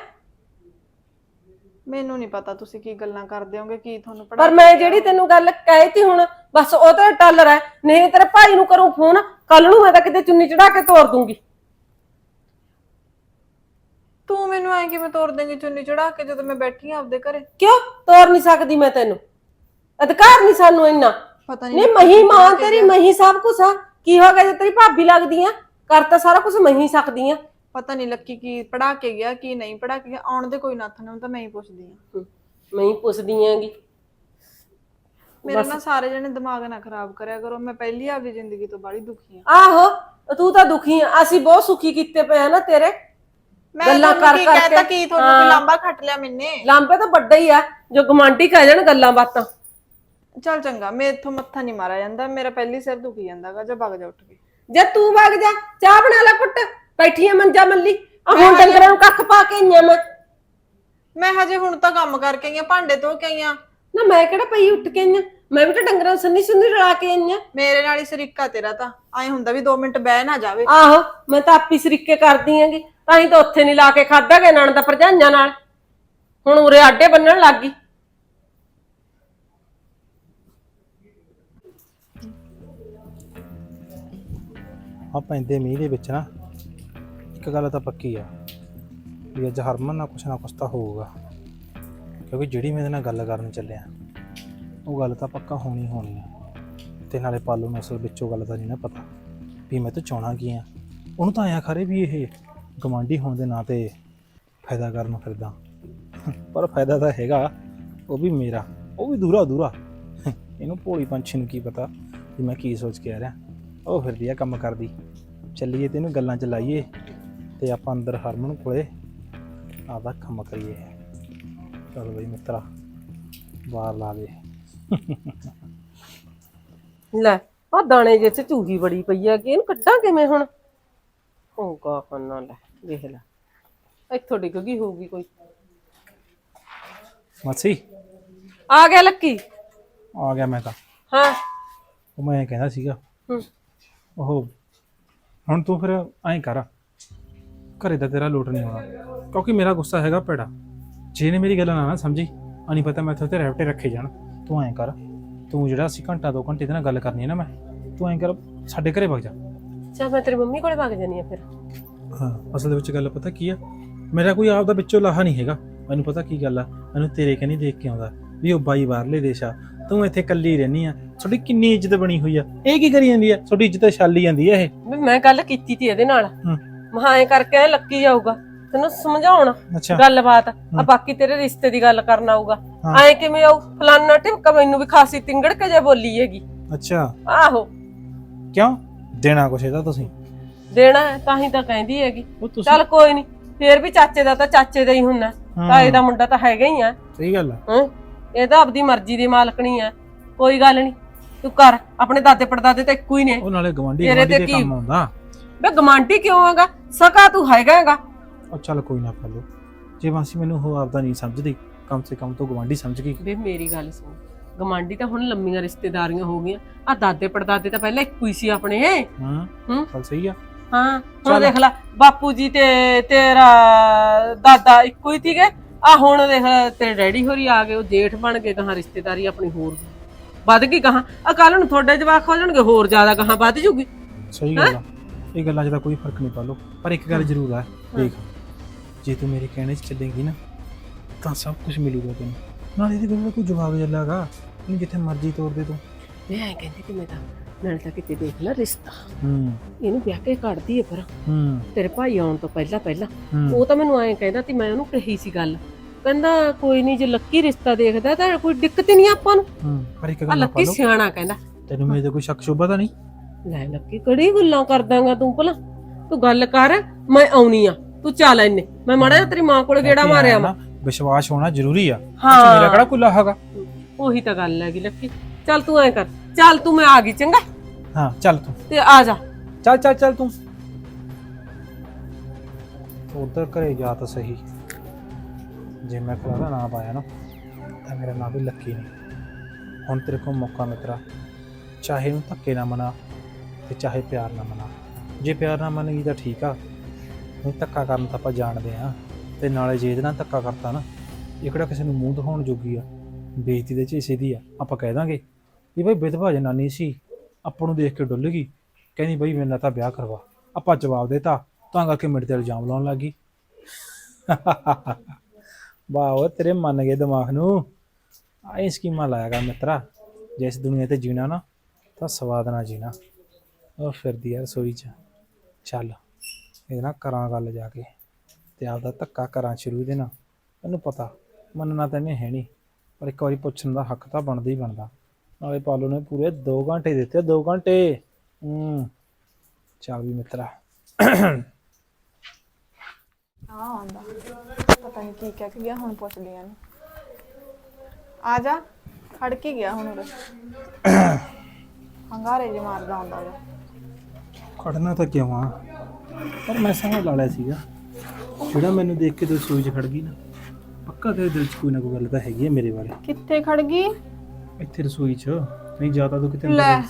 ਮੈਨੂੰ ਨਹੀਂ ਪਤਾ ਤੁਸੀਂ ਕੀ ਗੱਲਾਂ ਕਰਦੇ ਹੋਗੇ ਕੀ ਤੁਹਾਨੂੰ
ਪਰ
ਪੜਾ
ਮੈਂ ਜਿਹੜੀ ਤੈਨੂੰ ਗੱਲ ਕਹਿਤੀ ਹੁਣ ਬਸ ਉਹ ਤਾਂ ਟੱਲਰ ਹੈ ਨਹੀਂ ਤੇਰੇ ਭਾਈ ਨੂੰ ਕਰੂੰ ਫੋਨ ਕੱਲ ਨੂੰ ਮੈਂ ਤਾਂ ਕਿਤੇ ਚੁੰਨੀ ਚੜਾ ਕੇ ਤੋੜ ਦੂੰਗੀ।
ਤੂੰ ਮੈਨੂੰ ਐਂ ਕਿਵੇਂ ਤੋੜ ਦੇਂਗੀ ਚੁੰਨੀ ਚੜਾ ਕੇ ਜਦੋਂ ਮੈਂ ਬੈਠੀ ਆ ਆਪਦੇ ਘਰੇ?
ਕਿਉਂ? ਤੋੜ ਨਹੀਂ ਸਕਦੀ ਮੈਂ ਤੈਨੂੰ। ਅਧਿਕਾਰ ਨਹੀਂ ਸਾਨੂੰ ਇੰਨਾ।
ਪਤਾ ਨਹੀਂ
ਨਹੀਂ ਮਹੀ ਮਾਂ ਤੇਰੀ ਮਹੀ ਸਭ ਕੁਝ ਆ। ਕੀ ਹੋ ਗਿਆ ਜੇ ਤੇਰੀ ਭਾਬੀ ਲੱਗਦੀ ਆ? ਕਰ ਤਾਂ ਸਾਰਾ ਕੁਝ ਮਹੀ ਸਕਦੀ ਆ।
ਪਤਾ ਨਹੀਂ ਲੱਕੀ ਕੀ ਪੜਾ ਕੇ ਗਿਆ ਕੀ ਨਹੀਂ ਪੜਾ ਕੇ ਗਿਆ। ਆਉਣ ਦੇ ਕੋਈ ਨੱਥ ਨੂੰ ਤਾਂ ਮੈਂ ਹੀ ਪੁੱਛਦੀ ਆ।
ਮੈਂ ਹੀ ਪੁੱਛਦੀ ਆਂਗੀ।
ਮੇਰਾ ਨਾ ਸਾਰੇ ਜਣੇ ਦਿਮਾਗ ਨਾ ਖਰਾਬ ਕਰਿਆ ਕਰੋ। ਮੈਂ ਪਹਿਲੀ ਆਪਦੀ ਜ਼ਿੰਦਗੀ ਤੋਂ ਬੜੀ ਦੁਖੀ ਆ।
ਆਹੋ ਤੂੰ ਤਾਂ ਦੁਖੀ ਆ। ਅਸੀਂ ਬਹੁਤ ਸੁਖੀ ਕੀਤੇ ਪਏ ਆ ਨਾ ਤੇਰੇ।
ਮੈਂ
ਗੱਲਾਂ ਕਰ
ਕੀ
ਕਰਕੇ।
ਕੀ ਤੁਹਾਨੂੰ ਲਾਂਬਾ ਖੱਟ ਲਿਆ ਮੈਨੇ?
ਲਾਂਬੇ ਤਾਂ ਵੱਡਾ ਹੀ ਆ। ਜੋ ਗਮਾਂਡੀ ਕਹਿ ਜਾਣ ਗੱਲਾਂ ਬਾਤਾਂ।
ਚੱਲ ਚੰਗਾ ਮੈਂ ਇੱਥੋਂ ਮੱਥਾ ਨਹੀਂ ਮਾਰਿਆ ਜਾਂਦਾ ਮੇਰਾ ਪਹਿਲੀ ਸਿਰ ਦੁਖੀ ਜਾਂਦਾਗਾ ਜਾ ਭੱਗ ਜਾ ਉੱਠ ਕੇ।
ਜੇ ਤੂੰ ਵਗ ਜਾ ਚਾਹ ਬਣਾ ਲੈ ਪੁੱਟ ਬੈਠੀ ਆ ਮੰਜਾ ਮੱਲੀ। ਆ ਹੁਣ ਡੰਗਰਾਂ ਨੂੰ ਕੱਖ ਪਾ ਕੇ ਆਈਆਂ ਮੈਂ।
ਮੈਂ ਹਜੇ ਹੁਣ ਤਾਂ ਕੰਮ ਕਰਕੇ ਆਈ ਆ ਭਾਂਡੇ ਧੋ ਕੇ ਆਈ ਆ।
ਨਾ ਮੈਂ ਕਿਹੜਾ ਪਈ ਉੱਠ ਕੇ ਆਈਆਂ ਮੈਂ ਵੀ ਤਾਂ ਡੰਗਰਾਂ ਨੂੰ ਸੰਨੀ ਸੰਨੀ ਰਲਾ ਕੇ ਆਈਆਂ
ਮੇਰੇ ਨਾਲ ਹੀ ਸਰੀਕਾ ਤੇਰਾ ਤਾਂ ਐ ਹੁੰਦਾ ਵੀ 2 ਮਿੰਟ ਬਹਿ ਨਾ ਜਾਵੇ।
ਆਹੋ ਮੈਂ ਤਾਂ ਆਪੀ ਸਰੀਕੇ ਕਰਦੀ ਆਂਗੀ ਤਾਂ ਹੀ ਤਾਂ ਉੱਥੇ ਨਹੀਂ ਲਾ ਕੇ ਖਾਦਾ ਗਏ ਨਣ ਦਾ ਭਰਜਾਈਆਂ ਨਾਲ। ਹੁਣ ਉਰੇ ਆਡੇ ਬੰਨਣ ਲੱਗ ਗਈ।
ਆ ਪੈਂਦੇ ਮੀਂਹ ਦੇ ਵਿੱਚ ਨਾ, ਇੱਕ ਗੱਲ ਤਾਂ ਪੱਕੀ ਆ, ਵੀ ਅੱਜ ਹਰਮਨ ਨਾਲ ਕੁਛ ਨਾ ਕੁਛ ਤਾਂ ਹੋਊਗਾ। ਕਿਉਂਕਿ ਜਿਹੜੀ ਮੇਰੇ ਨਾਲ ਗੱਲ ਕਰਨ ਚੱਲਿਆ, ਉਹ ਗੱਲ ਤਾਂ ਪੱਕਾ ਹੋਣੀ ਹੋਣੀ ਆ। ਤੇ ਨਾਲੇ ਪਾਲੂ ਨੂੰ ਅਸਲ ਵਿੱਚੋਂ ਗੱਲ ਤਾਂ ਨਹੀਂ ਨਾ ਪਤਾ, ਵੀ ਮੈਂ ਤਾਂ ਚਾਹਣਾ ਕੀ ਆ। ਉਹਨੂੰ ਤਾਂ ਆਇਆ ਖਰੇ ਵੀ ਇਹ ਗਵਾਂਢੀ ਹੋਣ ਦੇ ਨਾਂ ਤੇ ਫਾਇਦਾ ਕਰਨ ਫਿਰਦਾ। ਪਰ ਫਾਇਦਾ ਤਾਂ ਹੈਗਾ, ਉਹ ਵੀ ਮੇਰਾ, ਉਹ ਵੀ ਦੂਰਾ ਦੂਰਾ ਇਹਨੂੰ ਭੋਲੀ ਪੰਛੀ ਨੂੰ ਕੀ ਪਤਾ ਵੀ ਮੈਂ ਕੀ ਸੋਚ ਕੇ ਆ ਰਿਹਾ। ਉਹ ਫਿਰਦੀ ਆ ਕੰਮ ਕਰਦੀ। ਚੱਲੀਏ ਤੇ ਇਹਨੂੰ ਗੱਲਾਂ ਚ ਲਾਈਏ ਤੇ ਆਪਾਂ ਅੰਦਰ ਹਰਮਨ ਕੋਲੇ ਆਪਦਾ ਕੰਮ ਕਰੀਏ। ਚਲ ਬਈ ਮਿੱਤਰਾ ਬਾਹਰ ਲਾ ਦੇ।
ਲੈ ਆ ਦਾਣੇ ਚ ਚੂਹੀ ਬੜੀ ਪਈ ਆ ਕਿ ਇਹਨੂੰ ਕੱਢਾਂ ਕਿਵੇਂ ਹੁਣ? ਹੋਗਾ ਕੰਨਾ ਲੈ ਦੇਖ ਲੈ। ਇੱਥੋਂ ਡਿੱਗ ਗਈ ਹੋਊਗੀ ਕੋਈ।
ਮਾਸੀ।
ਆ ਗਿਆ ਲੱਕੀ।
ਆ ਗਿਆ ਮੈਂ ਤਾਂ।
ਹਾਂ।
ਉਹ ਮੈਂ ਕਹਿੰਦਾ ਸੀਗਾ
ਹੂੰ।
ਉਹ ਹੁਣ ਤੂੰ ਫਿਰ ਐਂ ਕਰ। ਘਰੇ ਦਾ ਤੇਰਾ ਲੋਟ ਨਹੀਂ ਹੋਣਾ। ਕਿਉਂਕਿ ਮੇਰਾ ਗੁੱਸਾ ਹੈਗਾ ਭੈੜਾ। ਜੇ ਨੇ ਮੇਰੀ ਗੱਲ ਨਾ ਨਾ ਸਮਝੀ ਆ ਨਹੀਂ ਪਤਾ ਮੈਂ ਤੇ ਰੈਪਟੇ ਰੱਖੇ ਜਾਣ। ਤੂੰ ਐਂ ਕਰ ਤੂੰ ਜਿਹੜਾ ਅਸੀਂ ਘੰਟਾ ਦੋ ਘੰਟੇ ਦੇ ਨਾਲ ਗੱਲ ਕਰਨੀ ਹੈ ਨਾ ਮੈਂ ਤੂੰ ਐਂ ਕਰ ਸਾਡੇ ਘਰੇ ਵਗ ਜਾ।
ਚਾ ਮੈਂ ਤੇਰੀ ਮੰਮੀ ਕੋਲੇ ਵਗ ਜਾਨੀ ਆ ਫਿਰ।
ਹਾਂ ਅਸਲ ਦੇ ਵਿੱਚ ਗੱਲ ਪਤਾ ਕੀ ਆ? ਮੇਰਾ ਕੋਈ ਆਪ ਦਾ ਵਿੱਚੋਂ ਲਾਹਾ ਨਹੀਂ ਹੈਗਾ। ਮੈਨੂੰ ਪਤਾ ਕੀ ਗੱਲ ਆ? ਮੈਨੂੰ ਤੇਰੇ ਕਨੀ ਦੇਖ ਕੇ ਆਉਂਦਾ ਵੀ ਉਹ ਬਾਈ ਬਾਹਰਲੇ ਦੇਸ਼ ਆ। ਤੂੰ ਇੱਥੇ ਇਕੱਲੀ ਰਹਿਨੀ ਆ। ਤੁਹਾਡੀ ਕਿੰਨੀ ਇੱਜ਼ਤ ਬਣੀ ਹੋਈ ਆ। ਇਹ ਕੀ ਕਰੀ ਜਾਂਦੀ ਆ? ਤੁਹਾਡੀ ਇੱਜ਼ਤ ਛਾਲੀ ਜਾਂਦੀ ਆ ਇਹ।
ਵੀ ਮੈਂ ਗੱਲ ਕੀਤੀ ਤੀ ਇਹਦੇ ਨਾਲ।
ਹੂੰ।
ਮਹਾਂ ਐ ਕਰਕੇ ਐਂ ਲੱਕੀ ਜਾਊਗਾ। ਤੈਨੂੰ ਸਮਝਾਉਣ
ਅੱਛਾ।
ਗੱਲਬਾਤ। ਆ ਬਾਕੀ ਤੇਰੇ ਰਿਸ਼ਤੇ ਦੀ ਗੱਲ ਕਰਨ ਆਊਗਾ।
ਹਾਂ।
ਐ ਕਿਵੇਂ ਆਊ? ਫਲਾਨਾ ਟਿਮਕਾ ਮੈਨੂੰ ਵੀ ਖਾਸੀ ਤਿੰਗੜ ਕੇ ਜੇ ਬੋਲੀ ਹੈਗੀ।
ਅੱਛਾ।
ਆਹੋ।
ਕਿਉਂ? ਦੇਣਾ ਕੁਛ ਇਹਦਾ ਤੁਸੀਂ?
ਦੇਣਾ ਹੈ, ਤਾਂ ਹੀ ਤਾਂ ਕਹਿੰਦੀ ਹੈਗੀ।
ਉਹ ਤੁਸੀਂ
ਚੱਲ ਕੋਈ ਨਹੀਂ ਫੇਰ ਵੀ ਚਾਚੇ ਦਾ ਤਾਂ ਚਾਚੇ ਦਾ ਹੀ ਹੁੰਦਾ। ਤਾਏ ਦਾ ਮੁੰਡਾ ਤਾਂ ਹੈਗਾ ਹੀ ਆ।
ਸਹੀ ਗੱਲ ਆ।
ਹਾਂ? ਇਹ ਤਾਂ ਆਪਦੀ ਮਰਜ਼ੀ ਦੀ ਮਾਲਕਣੀ ਆ। ਕੋਈ ਗੱਲ ਨਹੀਂ। ਤੂੰ ਕਰ। ਆਪਣੇ ਦਾਦੇ ਪੜਦਾਦੇ ਤਾਂ ਇੱਕੋ ਹੀ ਨੇ।
ਉਹ ਨਾਲੇ ਗਵਾਂਢੀ
ਤੇਰੇ
ਗਵਾਂਢੀ
ਤੇ
ਦੇ
ਕੀ-
ਕੰਮ ਆਉਂਦਾ।
ਬੇ ਗਮਾਂਟੀ ਕਿਉਂ ਆਗਾ ਸਕਾ ਤੂੰ ਹੈਗਾ ਹੈਗਾ।
ਉਹ ਚੱਲ ਕੋਈ ਨਾ ਪਾਲੋ ਜੇ ਮਾਸੀ ਮੈਨੂੰ ਉਹ ਆਪਦਾ ਨਹੀਂ ਸਮਝਦੀ ਕਮ ਸੇ ਕਮ ਤੋਂ ਗਵਾਂਢੀ ਸਮਝ ਗਈ।
ਵੇ ਮੇਰੀ ਗੱਲ ਸੁਣ। ਗਮਾਂਡੀ ਤਾਂ ਹੁਣ ਲੰਮੀਆਂ ਰਿਸ਼ਤੇਦਾਰੀਆਂ ਹੋ ਗਈਆਂ। ਆ ਦਾਦੇ ਪੜਦਾਦੇ ਤਾਂ ਪਹਿਲਾਂ ਇੱਕੋ ਹੀ ਸੀ ਆਪਣੇ।
ਹਾਂ?
ਹੂੰ।
ਚੱਲ ਸਹੀ ਆ।
ਹਾਂ। ਹੁਣ
ਚੱਲ।
ਦੇਖ ਲੈ ਬਾਪੂ ਜੀ ਤੇ ਤੇਰਾ ਦਾਦਾ ਇੱਕੋ ਹੀ ਸੀਗੇ। ਆ ਹੁਣ ਦੇਖ ਤੇਰੇ ਡੈਡੀ ਹੋਰੀ ਆ ਗਏ ਉਹ ਜੇਠ ਬਣ ਗਏ ਕਹਾਂ ਰਿਸ਼ਤੇਦਾਰੀ ਆਪਣੀ ਹੋਰ ਵੱਧ ਗਈ ਕਹਾਂ? ਆ ਕੱਲ ਨੂੰ ਤੁਹਾਡੇ ਜਵਾਕ ਹੋ ਜਾਣਗੇ ਹੋਰ ਜ਼ਿਆਦਾ ਕਹਾਂ ਵੱਧ ਜੂਗੀ।
ਸਹੀ ਗੱਲ ਆ। ਇਹ ਗੱਲਾਂ 'ਚ ਤਾਂ ਕੋਈ ਫ਼ਰਕ ਨਹੀਂ ਪਾਲੋ ਪਰ ਇੱਕ ਗੱਲ ਜ਼ਰੂਰ ਆ ਦੇਖ ਜੇ ਤੂੰ ਮੇਰੇ ਕਹਿਣੇ 'ਚ ਚੱਲੇਂਗੀ ਨਾ ਤਾਂ ਸਭ ਕੁਝ ਮਿਲੂਗਾ ਤੈਨੂੰ। ਨਾਲ ਇਹਦੇ ਕੋਲ ਕੋਈ ਜਵਾਬ ਜੱਲਾਗਾ ਇਹਨੂੰ ਜਿੱਥੇ ਮਰਜ਼ੀ ਤੋੜ ਦੇ ਤੂੰ।
ਮੈਂ ਐਂ ਕਹਿੰਦੀ ਕਿ ਮੈਂ ਤਾਂ ਨਾਲ ਤਾਂ ਕਿਤੇ ਦੇਖ ਲੈ ਰਿਸ਼ਤਾ।
ਹੂੰ।
ਇਹਨੂੰ ਵਿਆਹ ਕੇ ਕੱਢਦੀ ਹੈ ਪਰ
ਹੂੰ।
ਤੇਰੇ ਭਾਈ ਆਉਣ ਤੋਂ ਪਹਿਲਾਂ ਪਹਿਲਾਂ। ਉਹ ਤਾਂ ਮੈਨੂੰ ਐਂ ਕਹਿੰਦਾ ਤੇ ਮੈਂ ਉਹਨੂੰ ਕਹੀ ਸੀ ਗੱਲ। ਕਹਿੰਦਾ ਕੋਈ ਨਹੀਂ ਜੇ ਲੱਕੀ ਰਿਸ਼ਤਾ ਦੇਖਦਾ ਤਾਂ ਕੋਈ ਦਿੱਕਤ ਨਹੀਂ ਆਪਾਂ ਨੂੰ।
ਹੂੰ। ਪਰ ਇੱਕ
ਆ
ਗੱਲ
ਲੱਕੀ
ਪਾ ਲਓ
ਸਿਆਣਾ ਕਹਿੰਦਾ।
ਤੈਨੂੰ ਮੇਰੇ ਤੇ ਕੋਈ ਸ਼ੱਕ ਸ਼ੁਬਾ ਤਾਂ ਨਹੀਂ?
ਲੈ ਲੱਕੀ ਕਿਹੜੀ ਗੱਲਾਂ ਕਰਦਾਂਗਾ ਤੂੰ ਭਲਾ? ਤੂੰ ਗੱਲ ਕਰ ਮੈਂ ਆਉਣੀ ਆ। ਤੂੰ ਚੱਲ ਇੰਨੇ। ਮੈਂ ਮਾੜਾ ਜਿਹਾ ਤੇਰੀ ਮਾਂ ਕੋਲ ਗੇੜਾ ਮਾਰਿਆ ਵਾ।
ਵਿਸ਼ਵਾਸ ਹੋਣਾ ਜ਼ਰੂਰੀ ਆ।
ਹਾਂ।
ਮੇਰਾ ਕਿਹੜਾ ਕੁੱਲਾ ਹੈਗਾ?
ਉਹੀ ਤਾਂ ਗੱਲ ਹੈਗੀ ਲੱਕੀ। ਚੱਲ ਤੂੰ ਐਂ ਕਰ ਚੱਲ ਤੂੰ ਮੈਂ ਆ ਗਈ ਚੰਗਾ?
ਹਾਂ ਚੱਲ ਤੂੰ।
ਤੇ ਆ ਜਾ।
ਚੱਲ ਚੱਲ ਚੱਲ ਤੂੰ। ਉਧਰ ਘਰੇ ਜਾ ਤਾਂ ਸਹੀ। ਜੇ ਮੈਂ ਖਲਾਰਾ ਨਾ ਪਾਇਆ ਨਾ ਤਾਂ ਮੇਰਾ ਨਾਂ ਵੀ ਲੱਕੀ ਨਹੀਂ। ਹੁਣ ਤੇਰੇ ਕੋਲ ਮੌਕਾ ਮਿੱਤਰਾ। ਚਾਹੇ ਨੂੰ ਧੱਕੇ ਨਾ ਮਨਾ ਤੇ ਚਾਹੇ ਪਿਆਰ ਨਾ ਮਨਾ। ਜੇ ਪਿਆਰ ਨਾ ਮੰਨੇਗੀ ਤਾਂ ਠੀਕ ਆ। ਨਹੀਂ ਧੱਕਾ ਕਰਨ ਤਾਂ ਆਪਾਂ ਜਾਣਦੇ ਆ। ਤੇ ਨਾਲੇ ਜੇ ਇਹਦੇ ਨਾਲ ਧੱਕਾ ਕਰਤਾ ਨਾ ਇਹ ਕਿਹੜਾ ਕਿਸੇ ਨੂੰ ਮੂੰਹ ਦਿਖਾਉਣ ਜੋਗੀ ਆ। ਬੇਇੱਜ਼ਤੀ ਦੇ ਝੀਸੇ ਦੀ ਆ। ਆਪਾਂ ਕਹਿ ਦਾਂਗੇ। ਵੀ ਬਈ ਵਿਧਵਾ ਜਨਾਨੀ ਸੀ, ਆਪਾਂ ਨੂੰ ਦੇਖ ਕੇ ਡੁੱਲ ਗਈ। ਕਹਿੰਦੀ ਬਈ ਮੇਰੇ ਨਾਲ ਤਾਂ ਵਿਆਹ ਕਰਵਾ, ਆਪਾਂ ਜਵਾਬ ਦੇਤਾ, ਤਾਂ ਕਰਕੇ ਮੇਰੇ ਤੇ ਇਲਜ਼ਾਮ ਲਾਉਣ ਲੱਗੀ ਵਾਹ ਉਹ ਤੇਰੇ ਮੰਨ ਗਏ ਦਿਮਾਗ ਨੂੰ। ਆਏ ਸਕੀਮਾਂ ਲਾਇਆ ਕਰ ਮਿੱਤਰਾ, ਜੇ ਇਸ ਦੁਨੀਆ ਤੇ ਜੀਣਾ ਨਾ, ਤਾਂ ਸਵਾਦ ਨਾਲ ਜੀਣਾ। ਉਹ ਫਿਰਦੀ ਯਾਰ ਰਸੋਈ ਚ। ਚੱਲ ਇਹਦੇ ਨਾਲ ਕਰਾਂ ਗੱਲ ਜਾ ਕੇ, ਤੇ ਆਪਦਾ ਧੱਕਾ ਕਰਾਂ ਸ਼ੁਰੂ ਦੇ ਨਾਲ। ਤੈਨੂੰ ਪਤਾ, ਮੰਨਣਾ ਤਾਂ ਇਹਨੇ ਹੈ ਨਹੀਂ, ਪਰ ਇੱਕ ਵਾਰੀ ਪੁੱਛਣ ਦਾ ਹੱਕ ਤਾਂ ਬਣਦਾ ਹੀ ਬਣਦਾ। ਨਾਲੇ ਪਾਲੋ ਨੇ ਪੂਰੇ 2 ਘੰਟੇ ਦਿੱਤੇ 2 ਘੰਟੇ। ਹੂੰ ਚੱਲ ਵੀ ਮਿੱਤਰਾ।
ਆ ਆਉਂਦਾ। ਪਤਾ ਨਹੀਂ ਕੀ ਕਹਿ ਕੇ ਗਿਆ ਹੁਣ ਪੁੱਛਦੀ ਆ ਆ ਜਾ ਖੜ ਕੇ ਗਿਆ ਹੁਣ ਉਰੇ। ਹੰਗਾਰੇ ਜੇ ਮਾਰਦਾ ਵਾ।
ਖੜਨਾ ਤਾਂ ਕਿਉਂ ਆ? ਪਰ ਮੈਂ ਸਮਝ ਲਾ ਲਿਆ ਸੀਗਾ। ਜਿਹੜਾ ਮੈਨੂੰ ਦੇਖ ਕੇ ਤੂੰ ਸੋਚ ਖੜ ਗਈ ਨਾ ਪੱਕਾ ਤੇਰੇ ਦਿਲ 'ਚ ਕੋਈ ਨਾ ਕੋਈ ਗੱਲ ਤਾਂ ਹੈਗੀ ਹੈ ਮੇਰੇ ਬਾਰੇ।
ਕਿੱਥੇ ਖੜ ਗਈ?
ਇੱਥੇ ਰਸੋਈ 'ਚ। ਨਹੀਂ ਜ਼ਿਆਦਾ ਤੂੰ ਕਿਤੇ
ਲੈ।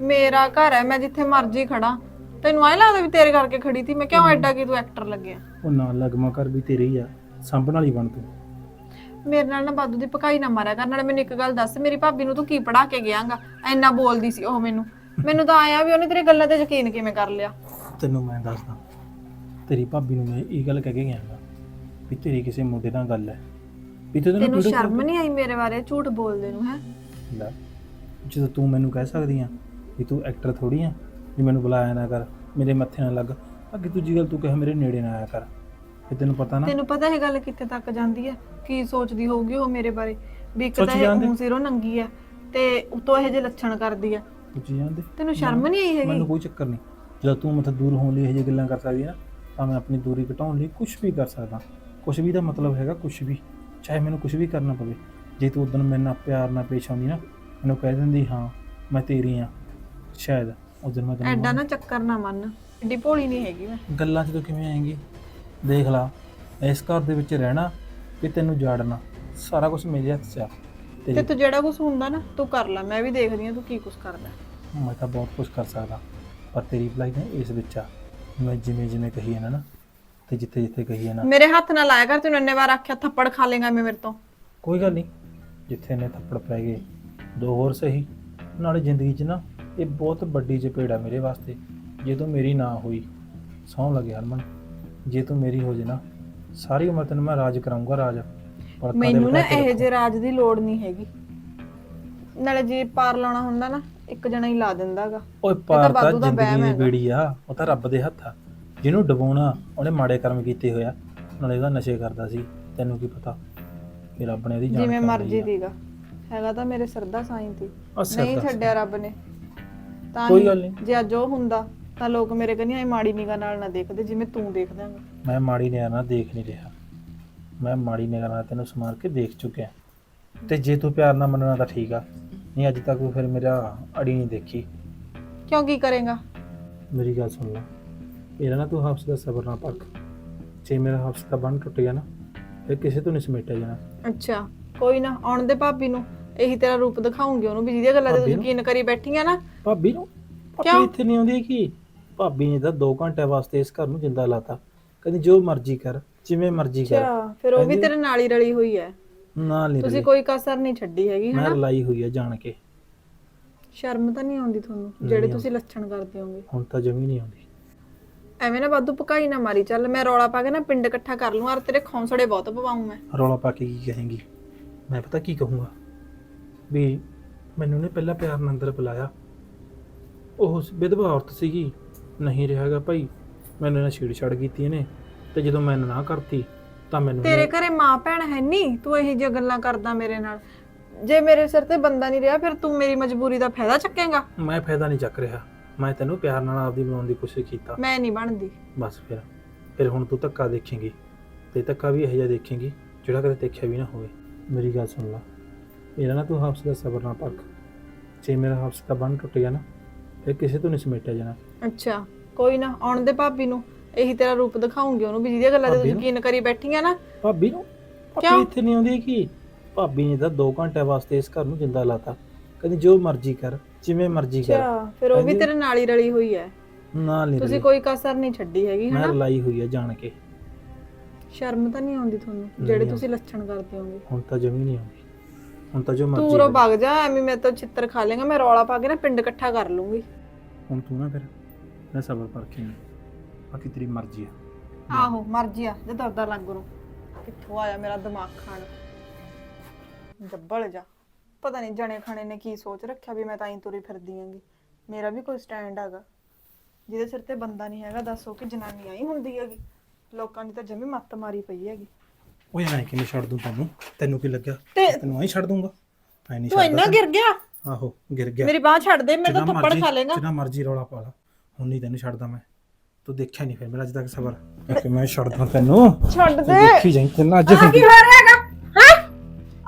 ਮੇਰਾ ਘਰ ਹੈ ਮੈਂ ਜਿੱਥੇ ਮਰਜ਼ੀ ਖੜਾ। ਤੈਨੂੰ ਐ ਲੱਗਦਾ ਵੀ ਤੇਰੇ ਕਰਕੇ ਖੜੀ ਸੀ? ਮੈਂ ਕਿਉਂ ਐਡਾ ਕਿ ਤੂੰ ਐਕਟਰ ਲੱਗਿਆ?
ਉਹ ਨਾਲ ਲਗਮਾ ਕਰ ਵੀ ਤੇਰੇ ਹੀ ਆ। ਸਾਂਭਣ ਵਾਲੀ ਬਣ ਤੂੰ।
ਮੇਰੇ ਨਾਲ ਨਾ ਬਾਦੂ ਦੀ ਪਕਾਈ ਨਾ ਮਾਰਿਆ ਕਰ। ਨਾਲੇ ਮੈਨੂੰ ਇੱਕ ਗੱਲ ਦੱਸ ਮੇਰੀ ਭਾਬੀ ਨੂੰ ਤੂੰ ਕੀ ਪੜਾ ਕੇ ਗਿਆਂਗਾ? ਐਨਾ ਬੋਲਦੀ ਸੀ ਉਹ ਮੈਨੂੰ। ਮੈਨੂੰ ਤਾਂ ਆਇਆ ਵੀ ਉਹਨੇ ਤੇਰੀ ਗੱਲਾਂ ਤੇ ਯਕੀਨ ਕਿਵੇਂ ਕਰ ਲਿਆ?
ਤੈਨੂੰ ਮੈਂ ਦੱਸਦਾ ਤੇਰੀ ਭਾਬੀ ਨੂੰ ਮੈਂ ਇਹ ਗੱਲ ਕਹਿ ਕੇ ਗਿਆ ਗਾ ਵੀ ਤੇਰੀ ਕਿਸੇ ਮੁੰਡੇ ਨਾਲ ਗੱਲ ਹੈ। ਵੀ ਤੈਨੂੰ
ਤੈਨੂੰ
ਵੀਡੀਓ
ਸ਼ਰਮ ਨਹੀਂ ਆਈ ਮੇਰੇ ਬਾਰੇ? ਝੂਠ ਬੋਲਦੇ ਨੂੰ ਹੈ?
ਲੈ। ਜਦੋਂ ਤੂੰ ਮੈਨੂੰ ਕਹਿ ਸਕਦੀ ਆ ਵੀ ਤੂੰ ਐਕਟਰ ਥੋੜੀ ਆ ਵੀ ਮੈਨੂੰ ਬੁਲਾਇਆ ਨਾ ਕਰ ਮੇਰੇ ਮੱਥੇ ਨਾ ਲੱਗ ਅੱਗੇ ਦੂਜੀ ਗੱਲ ਤੂੰ ਕਹੇ ਮੇਰੇ ਨੇੜੇ ਨਾ ਆਇਆ ਕਰ। ਇਹ ਤੈਨੂੰ ਪਤਾ ਨਾ?
ਤੈਨੂੰ ਪਤਾ ਇਹ ਗੱਲ ਕਿੱਥੇ ਤੱਕ ਜਾਂਦੀ ਹੈ ਕੀ ਸੋਚਦੀ ਹੋਊਗੀ ਉਹ ਮੇਰੇ ਬਾਰੇ? ਵੀ ਇੱਕ ਤਾਂ
ਸੋਚੀ
ਇਹ
ਜਾਂਦੀ।
ਸਿਰੋਂ ਨੰਗੀ ਹੈ ਤੇ ਉਤੋਂ ਇਹ ਜੇ ਲੱਛਣ ਕਰਦੀ ਹੈ
ਪੁੱਛੀ ਜਾਂਦੇ?
ਤੈਨੂੰ ਸ਼ਰਮ ਨਹੀਂ ਆਈ ਹੈਗੀ?
ਮੈਨੂੰ ਕੋਈ ਚੱਕਰ ਨਹੀਂ। ਜਦੋਂ ਤੂੰ ਮਤਲਬ ਦੂਰ ਹੋਣ ਲਈ ਇਹ ਜਿਹੀ ਗੱਲਾਂ ਕਰ ਸਕਦੀ ਹੈ ਨਾ ਤਾਂ ਮੈਂ ਆਪਣੀ ਦੂਰੀ ਘਟਾਉਣ ਲਈ ਕੁਝ ਵੀ ਕਰ ਸਕਦਾ। ਕੁਝ ਵੀ ਦਾ ਮਤਲਬ ਹੈਗਾ ਕੁਝ ਵੀ ਚਾਹੇ ਮੈਨੂੰ ਕੁਝ ਵੀ ਕਰਨਾ ਪਵੇ। ਜੇ ਤੂੰ ਉਦੋਂ ਮੇਰੇ ਨਾਲ ਪਿਆਰ ਨਾਲ ਪੇਸ਼ ਆਉਂਦੀ ਨਾ ਮੈਨੂੰ ਕਹਿ ਦਿੰਦੀ ਹਾਂ ਮੈਂ ਤੇਰੀ ਆ ਸ਼ਾਇਦ ਉਦੋਂ ਮੈਂ
ਐਡਾ
ਤੈਨੂੰ
ਨਾ ਚੱਕਰ ਨਾ ਮੰਨ। ਏਡੀ ਭੋਲੀ ਨਹੀਂ ਹੈਗੀ ਮੈਂ।
ਗੱਲਾਂ 'ਚ ਤੂੰ ਕਿਵੇਂ ਆਏਂਗੀ? ਦੇਖ ਲਾ ਇਸ ਘਰ ਦੇ ਵਿੱਚ ਰਹਿਣਾ ਕਿ ਤੈਨੂੰ ਜਾੜਨਾ ਸਾਰਾ ਕੁਝ ਮੇਰੇ ਹੱਥ 'ਚ ਆ।
ਤੇ
ਤੇ
ਜਿਹੜਾ ਕੁਝ ਹੁੰਦਾ ਨਾ ਤੂੰ ਕਰ ਲੈ ਮੈਂ ਵੀ ਦੇਖਦੀ ਹਾਂ ਤੂੰ ਕੀ ਕੁਝ ਕਰਦਾ।
ਮੈਂ ਤਾਂ ਬਹੁਤ ਕੁਝ ਕਰ ਸਕਦਾ ਪਰ ਤੇਰੀ ਭਲਾਈ ਨੇ ਇਸ ਵਿੱਚ ਆ। ਮੈਂ ਜਿਵੇਂ ਜਿਵੇਂ ਕਹੀ ਹੈ ਨਾ ਨਾ ਤੇ ਜਿੱਥੇ ਜਿੱਥੇ ਕਹੀ ਹੈ ਨਾ
ਮੇਰੇ ਹੱਥ ਨਾਲ ਲਾਇਆ ਕਰ ਤੈਨੂੰ ਇੰਨੇ ਵਾਰ ਆਖਿਆ ਥੱਪੜ ਖਾ ਲੇਗਾ ਮੈਂ ਮੇਰੇ ਤੋਂ।
ਕੋਈ ਗੱਲ ਨਹੀਂ ਜਿੱਥੇ ਨੇ ਥੱਪੜ ਪੈ ਗਏ ਦੋ ਹੋਰ ਸਹੀ। ਨਾਲੇ ਜ਼ਿੰਦਗੀ 'ਚ ਨਾ ਇਹ ਬਹੁਤ ਵੱਡੀ ਚਪੇੜ ਆ ਮੇਰੇ ਵਾਸਤੇ। ਜੇ ਤੂੰ ਮੇਰੀ ਨਾ ਹੋਈ ਸੌਂ ਲੱਗੇ ਹਰਮਨ। ਜੇ ਤੂੰ ਮੇਰੀ ਹੋ ਜੇ ਨਾ ਸਾਰੀ ਉਮਰ ਤੈਨੂੰ ਮੈਂ ਰਾਜ ਕਰਾਉਂਗਾ ਰਾਜ। ਪਲਕਾਂ ਦੇ
ਮੈਨੂੰ ਨਾ
ਬਿਠਾ ਕੇ
ਇਹ
ਰੱਖੂੰ।
ਜੇ ਰਾਜ ਦੀ ਲੋੜ ਨਹੀਂ ਹੈਗੀ। ਨਾਲੇ ਜੇ ਪਾਰ ਲਾਉਣਾ ਹੁੰਦਾ ਨਾ ਇੱਕ ਜਣਾ ਹੀ ਲਾ ਦਿੰਦਾਗਾ।
ਓਏ ਪਾਰ ਤਾਂ
ਵਾਧੂ ਦਾ
ਜ਼ਿੰਦਗੀ ਦੀ
ਹੈਗਾ।
ਬੇੜੀ ਆ ਉਹ ਤਾਂ ਰੱਬ ਦੇ ਹੱਥ ਆ। ਜਿਹਨੂੰ ਡਬਾਉਣਾ ਉਹਨੇ ਮਾੜੇ ਕਰਮ ਕੀਤੇ ਹੋਇਆ ਨਾਲੇ ਉਹਦਾ ਨਸ਼ੇ ਕਰਦਾ ਸੀ ਤੈਨੂੰ ਕੀ ਪਤਾ। ਰੱਬ ਨੇ ਉਹਦੀ ਜਾਨ
ਜਿਵੇਂ
ਕਰ ਲਈ
ਮਰਜ਼ੀ
ਆ।
ਦੀਗਾ ਹੈਗਾ ਤਾਂ ਮੇਰੇ ਸਰਦਾ ਸਾਈਂ ਸੀ
ਉਹ ਸਿਰ
ਨਹੀਂ
ਦਾ
ਛੱਡਿਆ ਰੱਬ ਨੇ। ਤਾਂ
ਕੋਈ
ਹੀ
ਗੱਲ ਨਹੀਂ।
ਜੇ ਅੱਜ ਉਹ ਹੁੰਦਾ ਤਾਂ ਲੋਕ ਮੇਰੇ ਕੰਨੀ ਐ ਮਾੜੀ ਨਿਗਾਹ ਨਾਲ ਨਾ ਦੇਖਦੇ ਜਿਵੇਂ ਤੂੰ ਦੇਖਦਾਂਗਾ
ਮੈਂ ਮਾੜੀ ਨਿਗਾਹ ਨਾਲ ਦੇਖ ਨਹੀਂ ਰਿਹਾ। ਮੈਂ ਮਾੜੀ ਨਿਗਾਹ ਨਾਲ ਤੈਨੂੰ ਸਮਾਰ ਕੇ ਦੇਖ ਚੁੱਕਿਆ। ਤੇ ਜੇ ਤੂੰ ਪਿਆਰ ਨਾਲ ਮੰਨਣਾ ਤਾਂ ਠੀਕ ਆ। ਨਹੀਂ ਅੱਜ ਤੱਕ ਤੂੰ ਫਿਰ ਮੇਰਾ ਅੜੀ ਨਹੀਂ ਦੇਖੀ।
ਕਿਉਂ ਕੀ ਕਰੇਗਾ?
ਮੇਰੀ ਗੱਲ ਸੁਣ ਲੈ। ਇਹਦਾ ਨਾ ਤੂੰ ਹਫਸ ਦਾ ਸਬਰ ਨਾ ਪੱਕ। ਜੇ ਮੇਰਾ ਹਫਸ ਦਾ ਬੰਨ ਟੁੱਟ ਗਿਆ ਨਾ ਫਿਰ ਕਿਸੇ ਤੋਂ ਨਹੀਂ ਸਮੇਟਿਆ ਜਾਣਾ।
ਅੱਛਾ ਕੋਈ ਨਾ ਆਉਣ ਦੇ ਭਾਬੀ ਨੂੰ। ਇਹੀ ਤੇਰਾ ਰੂਪ ਦਿਖਾਉਂਗੀ ਉਹਨੂੰ ਵੀ ਜਿਹਦੀਆਂ ਗੱਲਾਂ ਤੇ
ਭਾਬੀ
ਤੂੰ
ਨੂੰ?
ਯਕੀਨ ਕਰੀ ਬੈਠੀਆਂ ਨਾ।
ਭਾਬੀ ਨੂੰ?
ਕਿਉਂ?
ਇੱਥੇ ਨਹੀਂ ਆਉਂਦੀ ਕੀ ਭਾਬੀ ਨੇ ਤਾਂ 2 ਘੰਟੇ ਵਾਸਤੇ ਇਸ ਘਰ ਨੂੰ ਜਿੰਦਾ ਲਾਤਾ। ਕਹਿੰਦੀ ਜੋ ਮਰਜ਼ੀ ਕਰ ਜਿਵੇਂ ਮਰਜ਼ੀ ਕਰ।
ਅੱਛਾ ਫਿਰ ਉਹ ਵੀ ਤੇਰੇ ਨਾਲ ਹੀ ਰਲੀ ਹੋਈ ਹੈ?
ਨਾ ਨਹੀਂ
ਤੁਸੀਂ ਕੋਈ ਕਸਰ ਨਹੀਂ ਛੱਡੀ ਹੈਗੀ
ਮੈਂ
ਹਨਾ?
ਲਾਈ ਹੋਈ ਆ ਜਾਣ ਕੇ।
ਸ਼ਰਮ ਤਾਂ ਨਹੀਂ ਆਉਂਦੀ ਤੁਹਾਨੂੰ ਜਿਹੜੇ। ਤੁਸੀਂ ਲੱਛਣ ਕਰਦੇ ਹੋਗੇ
ਹੁਣ ਤਾਂ ਜਮੀ ਨਹੀਂ ਆਉਂਦੀ।
ਐਵੇਂ ਨਾ ਵਾਧੂ ਪਕਾਈ ਨਾ ਮਾਰੀ। ਚੱਲ ਮੈਂ ਰੌਲਾ ਪਾ ਕੇ ਨਾ ਪਿੰਡ ਇਕੱਠਾ ਕਰ ਲੂੰ ਔਰ ਤੇਰੇ ਖੌਂਸੜੇ ਬਹੁਤ ਪਵਾਉਂ ਮੈਂ।
ਰੌਲਾ ਪਾ ਕੇ ਕੀ ਕਹੇਂਗੀ? ਮੈਂ ਪਤਾ ਕੀ ਕਹੂੰਗਾ? ਵੀ ਮੈਨੂੰ ਨੇ ਪਹਿਲਾਂ ਪਿਆਰ ਨਾਲ ਅੰਦਰ ਬੁਲਾਇਆ। ਉਹ ਸ- ਵਿਧਵਾ ਔਰਤ ਸੀਗੀ ਨਹੀਂ ਰਿਹਾਗਾ ਭਾਈ। ਮੈਨੂੰ ਇਹਨਾਂ ਛੇੜ ਛੜ ਕੀਤੀ ਇਹਨੇ ਤੇ ਜਦੋਂ ਮੈਂ ਨਾ ਕਰਤੀ ਤਾਂ ਮੈਨੂੰ
ਤੇਰੇ ਘਰੇ ਮਾਂ ਭੈਣ ਹੈ ਨਹੀਂ ਤੂੰ ਇਹੋ ਜਿਹੀਆਂ ਗੱਲਾਂ ਕਰਦਾ ਮੇਰੇ ਨਾਲ। ਜੇ ਮੇਰੇ ਸਿਰ ਤੇ ਬੰਦਾ ਨਹੀਂ ਰਿਹਾ ਫਿਰ ਤੂੰ ਮੇਰੀ ਮਜਬੂਰੀ ਦਾ ਫਾਇਦਾ ਚੱਕੇਂਗਾ?
ਮੈਂ ਫਾਇਦਾ ਨਹੀਂ ਚੱਕ ਰਿਹਾ। ਮੈਂ ਤੈਨੂੰ ਪਿਆਰ ਨਾਲ ਆਪਦੀ ਬਣਾਉਣ ਦੀ ਕੋਸ਼ਿਸ਼ ਕੀਤਾ।
ਮੈਂ ਨਹੀਂ ਬਣਦੀ।
ਬਸ ਫਿਰ ਫਿਰ ਹੁਣ ਤੂੰ ਧੱਕਾ ਦੇਖੇਂਗੀ ਤੇ ਧੱਕਾ ਵੀ ਇਹੋ ਜਿਹਾ ਦੇਖੇਂਗੀ ਜਿਹੜਾ ਕਦੇ ਦੇਖਿਆ ਵੀ ਨਾ ਹੋਵੇ। ਮੇਰੀ ਗੱਲ ਸੁਣ ਲੈ ਮੇਰਾ ਨਾ ਤੂੰ ਹਫਸ ਦਾ ਸਬਰ ਨਾ ਪੱਕ ਜੇ ਮੇਰਾ ਹਫਸ ਦਾ ਬੰਨ ਟੁੱਟ ਗਿਆ ਨਾ ਫਿਰ ਕਿਸੇ ਤੋਂ ਨਹੀਂ ਸਮੇਟਿਆ ਜਾਣਾ।
ਅੱਛਾ ਕੋਈ ਨਾ ਆਉਣ ਦੇ ਭਾਬੀ ਨੂੰ। ਇਹੀ ਤੇਰਾ ਰੂਪ ਦਿਖਾਉਂਗੀ ਉਹਨੂੰ ਵੀ ਜਿਹਦੀਆਂ ਗੱਲਾਂ ਤੇ
ਭਾਬੀ
ਤੂੰ
ਨੂੰ?
ਯਕੀਨ ਕਰੀ ਬੈਠੀਆਂ ਨਾ।
ਭਾਬੀ ਨੂੰ? ਭਾਬੀ
ਕਿਉਂ?
ਇੱਥੇ ਨਹੀਂ ਆਉਂਦੀ ਕੀ ਭਾਬੀ ਨੇ ਤਾਂ 2 ਘੰਟੇ ਵਾਸਤੇ ਇਸ ਘਰ ਨੂੰ ਜਿੰਦਾ ਲਾਤਾ। ਕਹਿੰਦੀ ਜੋ ਮਰਜ਼ੀ ਕਰ ਜਿਵੇਂ ਮਰਜ਼ੀ ਕਰ।
ਅੱਛਾ ਫਿਰ ਉਹ ਵੀ। ਤੇਰੇ ਨਾਲ ਹੀ ਰਲੀ ਹੋਈ ਹੈ
ਨਾ ਨਹੀਂ
ਤੁਸੀਂ ਕੋਈ ਕਸਰ ਨਹੀਂ ਛੱਡੀ ਹੈਗੀ
ਮੈਂ
ਹਨਾ?
ਲਾਈ ਹੋਈ ਹੈ ਜਾਣ ਕੇ।
ਸ਼ਰਮ ਤਾਂ ਨਹੀਂ ਆਉਂਦੀ ਤੁਹਾਨੂੰ ਜਿਹੜੇ। ਤੁਸੀਂ ਲੱਛਣ ਕਰਦੇ ਹੋਗੇ
ਹੁਣ ਤਾਂ ਜਮੀ ਨਹੀਂ ਆਉਂਦੀ। ਹੁਣ ਤਾਂ ਜੋ ਮਰਜ਼ੀ
ਤੂੰ ਰੋ
ਕਰ।
ਭੱਗ ਜਾ ਐਵੇਂ ਮੈਂ ਤਾਂ ਚਿੱਤਰ ਖਾ ਲੇਗਾ ਮੈਂ ਰੌਲਾ ਪਾ ਕੇ ਨਾ ਪਿੰਡ ਇਕੱਠਾ ਕਰ ਲੂੰਗੀ
ਹੁਣ ਤੂੰ ਨਾ ਫਿਰ ਮੈਂ ਸਬਰ ਕੇ ਬਾਕੀ ਤੇਰੀ ਮਰਜ਼ੀ ਆ।
ਆਹੋ ਮਰਜ਼ੀ ਆ ਜੇ ਦਰਦਾ ਲੱਗ ਨੂੰ ਕਿੱਥੋਂ ਆਇਆ ਮੇਰਾ ਦਿਮਾਗ ਖਾਣ? ਜੱਬਲ ਜਾ। ਪਤਾ ਨਹੀਂ ਜਣੇ ਖਾਣੇ ਨੇ ਕੀ ਸੋਚ ਰੱਖਿਆ ਵੀ ਮੈਂ ਤਾਂ ਹੀ ਤੁਰੀ ਫਿਰਦੀ ਆਂਗੀ ਮੇਰਾ ਵੀ ਕੋਈ ਸਟੈਂਡ ਹੈਗਾ। ਜਿਹਦੇ ਸਿਰ ਤੇ ਬੰਦਾ ਨਹੀਂ ਹੈਗਾ ਦੱਸੋ ਕਿ ਜਨਾਨੀ ਆਈ ਹੁੰਦੀ ਹੈਗੀ। ਲੋਕਾਂ ਦੀ ਤਾਂ ਜਮੀ ਮੱਤ ਮਾਰੀ ਪਈ ਹੈਗੀ।
ਓਏ ਐਂ ਕਿਵੇਂ ਛੱਡ ਦੂੰ ਤੈਨੂੰ? ਤੈਨੂੰ ਕੀ ਲੱਗਿਆ?
ਤੇ
ਤੈਨੂੰ ਐਂ ਛੱਡ ਦੂੰਗਾ। ਐ ਨਹੀਂ
ਤੂੰ ਇੰਨਾ ਗਿਰ ਗਿਆ?
ਆਹੋ ਗਿਰ ਗਿਆ।
ਮੇਰੀ ਬਾਹ ਛੱਡ ਦੇ ਮੇਰੇ
ਜਿੰਨਾ
ਤਾਂ ਥੱਪੜ
ਮਰਜ਼ੀ-
ਖਾ ਲੇਗਾ।
ਜਿੰਨਾ ਮਰਜ਼ੀ ਰੌਲਾ ਪਾ ਲਾ। ਹੁਣ ਨਹੀਂ ਤੈਨੂੰ ਛੱਡਦਾ ਮੈਂ। ਤੂੰ ਦੇਖਿਆ ਨਹੀਂ ਫਿਰ ਮੇਰਾ ਅੱਜ ਤੱਕ ਸਬਰ। ਕਿ ਮੈਂ ਛੱਡਦਾ ਤੈਨੂੰ?
ਛੱਡ
ਤੂੰ
ਦੇ।
ਦੇਖੀ ਜਾਈਂ ਤੈਨੂੰ ਅੱਜ
ਆ
ਹੁੰਦੀ
ਕੀ ਹੋ ਰਿਹਾ ਹੈਗਾ?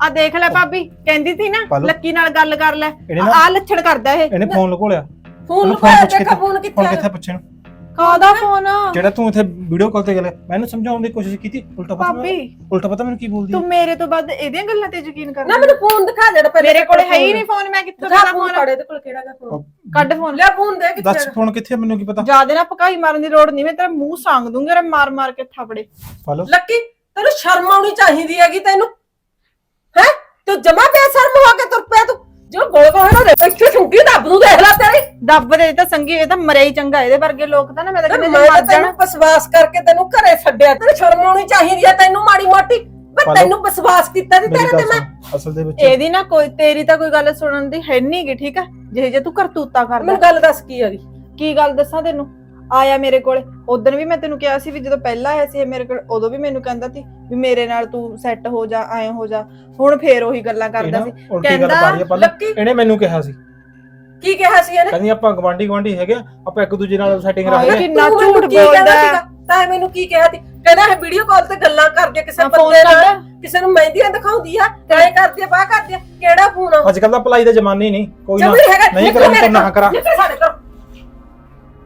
ਆ ਦੇਖ ਲੈ ਭਾਬੀ ਕਹਿੰਦੀ ਸੀ ਨਾ। ਲੱਕੀ ਨਾਲ ਗੱਲ ਕਰ ਲੈ।
ਇਹਨੇ ਨਾ-
ਆ ਲੱਛਣ ਕਰਦਾ ਇਹ।
ਇਹਨੇ ਫੋਨ ਲਕੋਲਿਆ
ਫੋਨ ਲੁਕਾਇਆ ਦੇਖਾ ਫੋਨ ਕਿੱਥੇ
ਕਿੱਥੇ ਪੁੱਛੇ ਨੂੰ?
ਕਾਦਾ ਫੋਨ?
ਜਿਹੜਾ ਤੂੰ ਇੱਥੇ ਵੀਡੀਓ ਕਾਲ ਤੇ ਗੱਲ ਮੈਂ ਇਹਨੂੰ ਸਮਝਾਉਣ ਦੀ ਕੋਸ਼ਿਸ਼ ਕੀਤੀ ਉਲਟਾ ਪਤਾ
ਭਾਬੀ
ਮੈਨੂੰ- ਉਲਟਾ ਪਤਾ ਮੈਨੂੰ ਕੀ ਬੋਲਦੀ
ਤੂੰ ਮੇਰੇ ਤੋਂ ਵੱਧ ਇਹਦੀਆਂ ਗੱਲਾਂ ਤੇ ਯਕੀਨ
ਨਾ
ਕਰਦਾ
ਮੈਨੂੰ ਫੋਨ ਦਿਖਾ ਜਿਹੜਾ ਪਹਿਲੇ
ਮੇਰੇ ਕੋਲ ਹੈ ਹੀ ਨਹੀਂ ਫੋਨ ਮੈਂ ਕਿੱਥੋਂ
ਦਿਖਾ
ਕਰਾਂ
ਫੋਨ
ਫੋਨ?
ਪੜੇ ਤੇ ਕੋਲ ਕਿਹੜਾ ਫੋਨ?
ਕੱਢ ਫੋਨ।
ਲੈ ਫੋਨ ਦੇ ਕਿੱਥੇ
ਦੱਸ ਫੋਨ ਕਿੱਥੇ ਆ, ਮੈਨੂੰ ਕੀ ਪਤਾ?
ਜ਼ਿਆਦਾ ਨਾ ਪਕਾਈ ਮਾਰਨ ਦੀ ਲੋੜ ਨਹੀਂ ਮੈਂ ਤੇਰਾ ਮੂੰਹ ਸੰਗ ਦੂੰਗੀ ਰੇ ਮਾਰ ਮਾਰ ਕੇ ਥਾਪੜੇ।
ਫਾਲੋ
ਲੱਕੀ ਤੈਨੂੰ ਸ਼ਰਮ ਆਉਣੀ ਚਾਹੀਦੀ ਹੈਗੀ ਤੈਨੂੰ ਹੈ? ਤੂੰ ਜਮਾ ਬੇਸ਼ਰਮ ਹੋ ਕੇ ਤੁਰ ਪਿਆ ਤੂੰ। ਜੋ ਗੋਲ ਗੋਲ ਨਾ ਇੱਥੇ ਠੁੱਕੀ ਦੱਬ ਨੂੰ ਦੇਖ ਲੈ ਤੇਰੀ।
ਦੱਬ ਦੇ ਤਾਂ ਸੰਗੀ ਇਹ ਤਾਂ ਮਰਿਆ ਹੀ ਚੰਗਾ ਇਹਦੇ ਵਰਗੇ ਲੋਕ ਤਾਂ ਨਾ ਮੈਂ ਤਾਂ
ਤੇ
ਕਹਿੰਦੀ
ਮੈਂ
ਮਰ
ਤਾਂ
ਜਾਣ।
ਤੈਨੂੰ ਵਿਸ਼ਵਾਸ ਕਰਕੇ ਤੈਨੂੰ ਘਰੇ ਛੱਡਿਆ ਤੈਨੂੰ ਸ਼ਰਮ ਆਉਣੀ ਚਾਹੀਦੀ ਹੈ ਤੈਨੂੰ ਮਾੜੀ ਮੋਟੀ। ਪਰ
ਪਾਲੋ।
ਤੈਨੂੰ ਵਿਸ਼ਵਾਸ ਕੀਤਾ ਸੀ
ਮੇਰੀ
ਤੇਰੇ ਤੇ
ਗੱਲ
ਮੈਂ।
ਸੁਣ ਅਸਲ ਦੇ ਵਿੱਚ
ਇਹਦੀ ਨਾ ਕੋਈ ਤੇਰੀ ਤਾਂ ਕੋਈ ਗੱਲ ਸੁਣਨ ਦੀ ਹੈ ਨਹੀਂਗੀ ਠੀਕ ਆ ਜਿਹੇ ਜੇ ਤੂੰ ਕਰਤੂਤਾ ਕਰਦਾ।
ਮੈਨੂੰ ਗੱਲ ਦੱਸ ਕੀ ਹੈਗੀ?
ਕੀ ਗੱਲ ਦੱਸਾਂ ਤੈਨੂੰ? ਆਇਆ ਮੇਰੇ ਕੋਲ। ਉਦੋਂ ਵੀ ਮੈਂ ਤੈਨੂੰ ਕਿਹਾ ਸੀ ਵੀ ਜਦੋਂ ਪਹਿਲਾਂ ਆਇਆ ਸੀ ਇਹ ਮੇਰੇ ਕੋਲ ਉਦੋਂ ਵੀ ਮੈਨੂੰ ਕਹਿੰਦਾ ਸੀ ਵੀ ਮੇਰੇ ਨਾਲ ਤੂੰ ਸੈੱਟ ਹੋ ਜਾ ਐਂ ਹੋ ਜਾ। ਹੁਣ ਫੇਰ ਉਹੀ ਗੱਲਾਂ ਕਰਦਾ ਸੀ। ਕਹਿੰਦਾ,
ਲੱਕੀ
ਇਹਨੇ ਮੈਨੂੰ ਕਿਹਾ ਸੀ।
ਕੀ ਕਿਹਾ ਸੀ ਇਹਨੇ?
ਕਹਿੰਦੀ ਆਪਾਂ ਗਵਾਂਢੀ ਗਵਾਂਢੀ ਹੈਗੇ ਆ, ਆਪਾਂ ਇੱਕ ਦੂਜੇ ਨਾਲ ਸੈਟਿੰਗ ਰੱਖਦੇ।
ਕਿੰਨਾ ਝੂਠ ਬੋਲਦਾ?
ਤਾਂ ਇਹ ਮੈਨੂੰ ਕੀ ਕਿਹਾ ਸੀ? ਕਹਿੰਦਾ ਇਹ ਵੀਡੀਓ ਕਾਲ ਤੇ ਗੱਲਾਂ ਕਰਕੇ ਕਿਸੇ ਬੰਦੇ ਨਾਲ
ਕਰਦਾ।
ਕਿਸੇ ਨੂੰ ਮਹਿੰਦੀਆਂ ਦਿਖਾਉਂਦੀ ਆ ਕਾਏ ਕਰਦੀ ਆ ਬਾਹ ਕਰਦੀ ਆ ਕਿਹੜਾ ਫੋਨ ਆ?
ਅੱਜ ਕੱਲ ਦਾ ਭਲਾਈ ਦਾ ਜ਼ਮਾਨਾ ਹੀ ਨਹੀਂ ਕੋਈ ਨਾ। ਨਹੀਂ ਕਰਾਂ ਨਾ ਕਰਾਂ।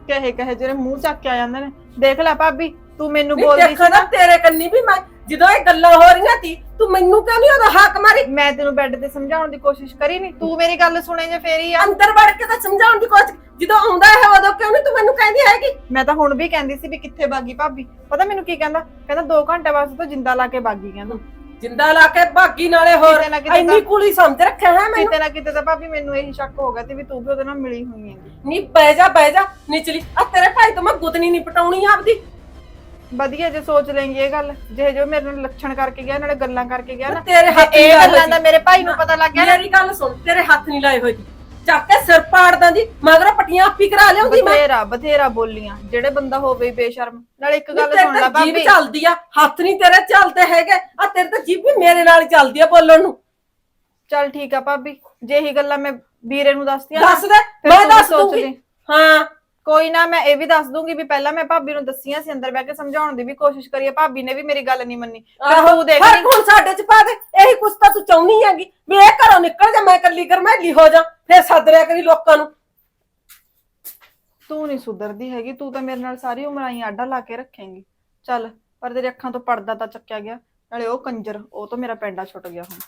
ਕਹੇ ਕਹੇ ਜਿਹੜੇ ਮੂੰਹ ਚੱਕ ਕੇ ਆ ਜਾਂਦੇ ਨੇ। ਦੇਖ ਲੈ ਭਾਬੀ ਤੂੰ ਮੈਨੂੰ
ਨਹੀਂ
ਬੋਲਦੀ
ਦੇਖੋ
ਸੀ
ਨਾ
ਨਾ।
ਤੇਰੇ ਕੰਨੀ ਵੀ ਮੈਂ ਜਦੋਂ ਇਹ ਗੱਲਾਂ ਹੋ ਰਹੀਆਂ ਸੀ ਤੂੰ ਮੈਨੂੰ ਕਿਉਂ ਨਹੀਂ ਉਹਦਾ ਹੱਕ ਮਾਰੀ?
ਮੈਂ ਤੈਨੂੰ ਬੈੱਡ ਤੇ ਸਮਝਾਉਣ ਦੀ ਕੋਸ਼ਿਸ਼ ਕਰੀ ਨਹੀਂ ਤੂੰ ਮੇਰੀ ਗੱਲ ਸੁਣੇ ਜੇ ਫੇਰ ਹੀ ਆ।
ਅੰਦਰ ਵੜ ਕੇ ਤਾਂ ਸਮਝਾਉਣ ਦੀ ਕੋਸ਼ਿਸ਼ ਜਦੋਂ ਆਉਂਦਾ ਹੈ ਉਦੋਂ ਕਿਉਂ ਨਹੀਂ ਤੂੰ ਮੈਨੂੰ ਕਹਿੰਦੀ ਹੈਗੀ?
ਮੈਂ ਤਾਂ ਹੁਣ ਵੀ ਕਹਿੰਦੀ ਸੀ ਵੀ ਕਿੱਥੇ ਬਾਗੀ ਭਾਬੀ? ਪਤਾ ਮੈਨੂੰ ਕੀ ਕਹਿੰਦਾ? ਕਹਿੰਦਾ 2 ਘੰਟੇ ਵਾਸਤੇ ਤੂੰ ਜਿੰਦਾ ਲਾ ਕੇ ਬਾਗੀ ਕਹਿੰਦਾ।
ਜਿੰਦਾ ਲਾ ਕੇ ਬਾਗੀ ਨਾਲੇ ਹੋਰ।
ਕਿਤੇ ਨਾ ਕਿਤੇ
ਇੰਨੀ
ਤਾਂ-
ਕੁਲੀ ਸਮਝ ਰੱਖਿਆ ਹੈ ਮੈਨੂੰ।
ਕਿਤੇ ਨਾ ਕਿਤੇ ਤਾਂ ਭਾਬੀ ਮੈਨੂੰ ਇਹੀ ਸ਼ੱਕ ਹੋ ਗਿਆ ਤੇ ਵੀ ਤੂੰ ਵੀ ਉਹਦੇ ਨਾਲ ਮਿਲੀ ਹੋਈ ਹੈ।
ਨਹੀਂ ਬਹਿ ਜਾ ਬਹਿ ਜਾ। ਨਿਚਲੀ ਆ ਤੇਰੇ ਭਾਈ ਤੋਂ ਮੈਂ ਗੁੱਤਨੀ ਨਹੀਂ ਪਟਾਉਣੀ ਆਪਦੀ।
ਵਧੀਆ ਜੇ ਸੋਚ ਲੈਂਗੀ ਇਹ ਗੱਲ। ਜੇ ਜੋ ਮੇਰੇ ਨਾਲ ਲੱਛਣ ਕਰਕੇ ਗਿਆ ਨਾਲੇ ਗੱਲਾਂ ਕਰਕੇ ਗਿਆ ਨਾ।
ਤੇਰੇ ਹੱਥ
ਇਹ
ਨਹੀਂ ਲਾਏ
ਗੱਲਾਂ
ਹੋਏ
ਦਾ ਮੇਰੇ ਭਾਈ ਨੂੰ ਪਤਾ ਲੱਗ ਗਿਆ ਨਾ।
ਮੇਰੀ ਗੱਲ ਸੁਣ ਤੇਰੇ ਹੱਥ ਨਹੀਂ ਲਾਏ ਹੋਏ ਸੀ। ਚੱਕ ਕੇ ਸਿਰ ਪਾੜਦਾਂ ਦੀ ਮਗਰ ਪਟੀਆਂ ਆਪੀ ਕਰਾ ਲਿਆਉਂਦੀ ਮੈਂ।
ਬਥੇਰਾ ਬਥੇਰਾ ਬੋਲੀਆਂ ਜਿਹੜੇ ਬੰਦਾ ਹੋਵੇ ਹੀ ਬੇਸ਼ਰਮ। ਨਾਲੇ ਇੱਕ ਗੱਲ ਸੁਣ ਲੈ
ਜੀਭ
ਭਾਬੀ।
ਚੱਲਦੀ ਆ ਹੱਥ ਨਹੀਂ ਤੇਰੇ ਚੱਲਦੇ ਹੈਗੇ। ਆ ਤੇਰੇ ਤਾਂ ਜੀਭ ਵੀ ਮੇਰੇ ਨਾਲ ਹੀ ਚੱਲਦੀ ਆ ਬੋਲਣ ਨੂੰ।
ਚੱਲ ਠੀਕ ਆ ਭਾਬੀ ਜੇ ਇਹੀ ਗੱਲਾਂ ਮੈਂ ਵੀਰੇ ਨੂੰ ਦੱਸਤੀਆਂ ਨਾ,
ਦੱਸ ਦੇ
ਫਿਰ
ਮੈਂ
ਤੂੰ ਵੀ
ਦੱਸ
ਸੋਚ
ਦੂੰਗੀ। ਹਾਂ।
ਕੋਈ ਨਾ ਮੈਂ ਇਹ ਵੀ ਦੱਸ ਦੂੰਗੀ ਵੀ ਪਹਿਲਾਂ ਮੈਂ ਭਾਬੀ ਨੂੰ ਦੱਸੀਆਂ ਸੀ ਅੰਦਰ ਬਹਿ ਕੇ ਸਮਝਾਉਣ ਦੀ ਵੀ ਕੋਸ਼ਿਸ਼ ਕਰੀ ਆ, ਭਾਬੀ ਨੇ ਵੀ ਮੇਰੀ ਗੱਲ ਨਹੀਂ ਮੰਨੀ।
ਆਹੋ
ਤੂੰ ਦੇਖ
ਫ਼ਰਕ
ਲਈ।
ਹੁਣ ਸਾਡੇ ਚ ਪਾ ਦੇ ਇਹੀ ਕੁਛ ਤਾਂ ਤੂੰ ਚਾਹੁੰਦੀ ਹੈਗੀ। ਵੀ ਇਹ ਘਰੋਂ ਨਿਕਲ ਜਾ ਮੈਂ ਇਕੱਲੀ ਕਰ ਮੈਂ ਹੋ ਜਾ ਫੇਰ ਸੱਦ ਰਿਆ ਕਰੀ ਲੋਕਾਂ ਨੂੰ।
ਤੂੰ ਨਹੀਂ ਸੁਧਰਦੀ ਹੈਗੀ ਤੂੰ ਤਾਂ ਮੇਰੇ ਨਾਲ ਸਾਰੀ ਉਮਰ ਆਈ ਆਡਾ ਲਾ ਕੇ ਰੱਖੇਂਗੀ। ਚੱਲ ਪਰ ਤੇਰੀ ਅੱਖਾਂ ਤੋਂ ਪਰਦਾ ਤਾਂ ਚੱਕਿਆ ਗਿਆ ਨਾਲੇ ਉਹ ਕੰਜਰ ਉਹ ਤੋਂ ਮੇਰਾ ਪੈਂਡਾ ਛੁੱਟ ਗਿਆ ਹੁਣ।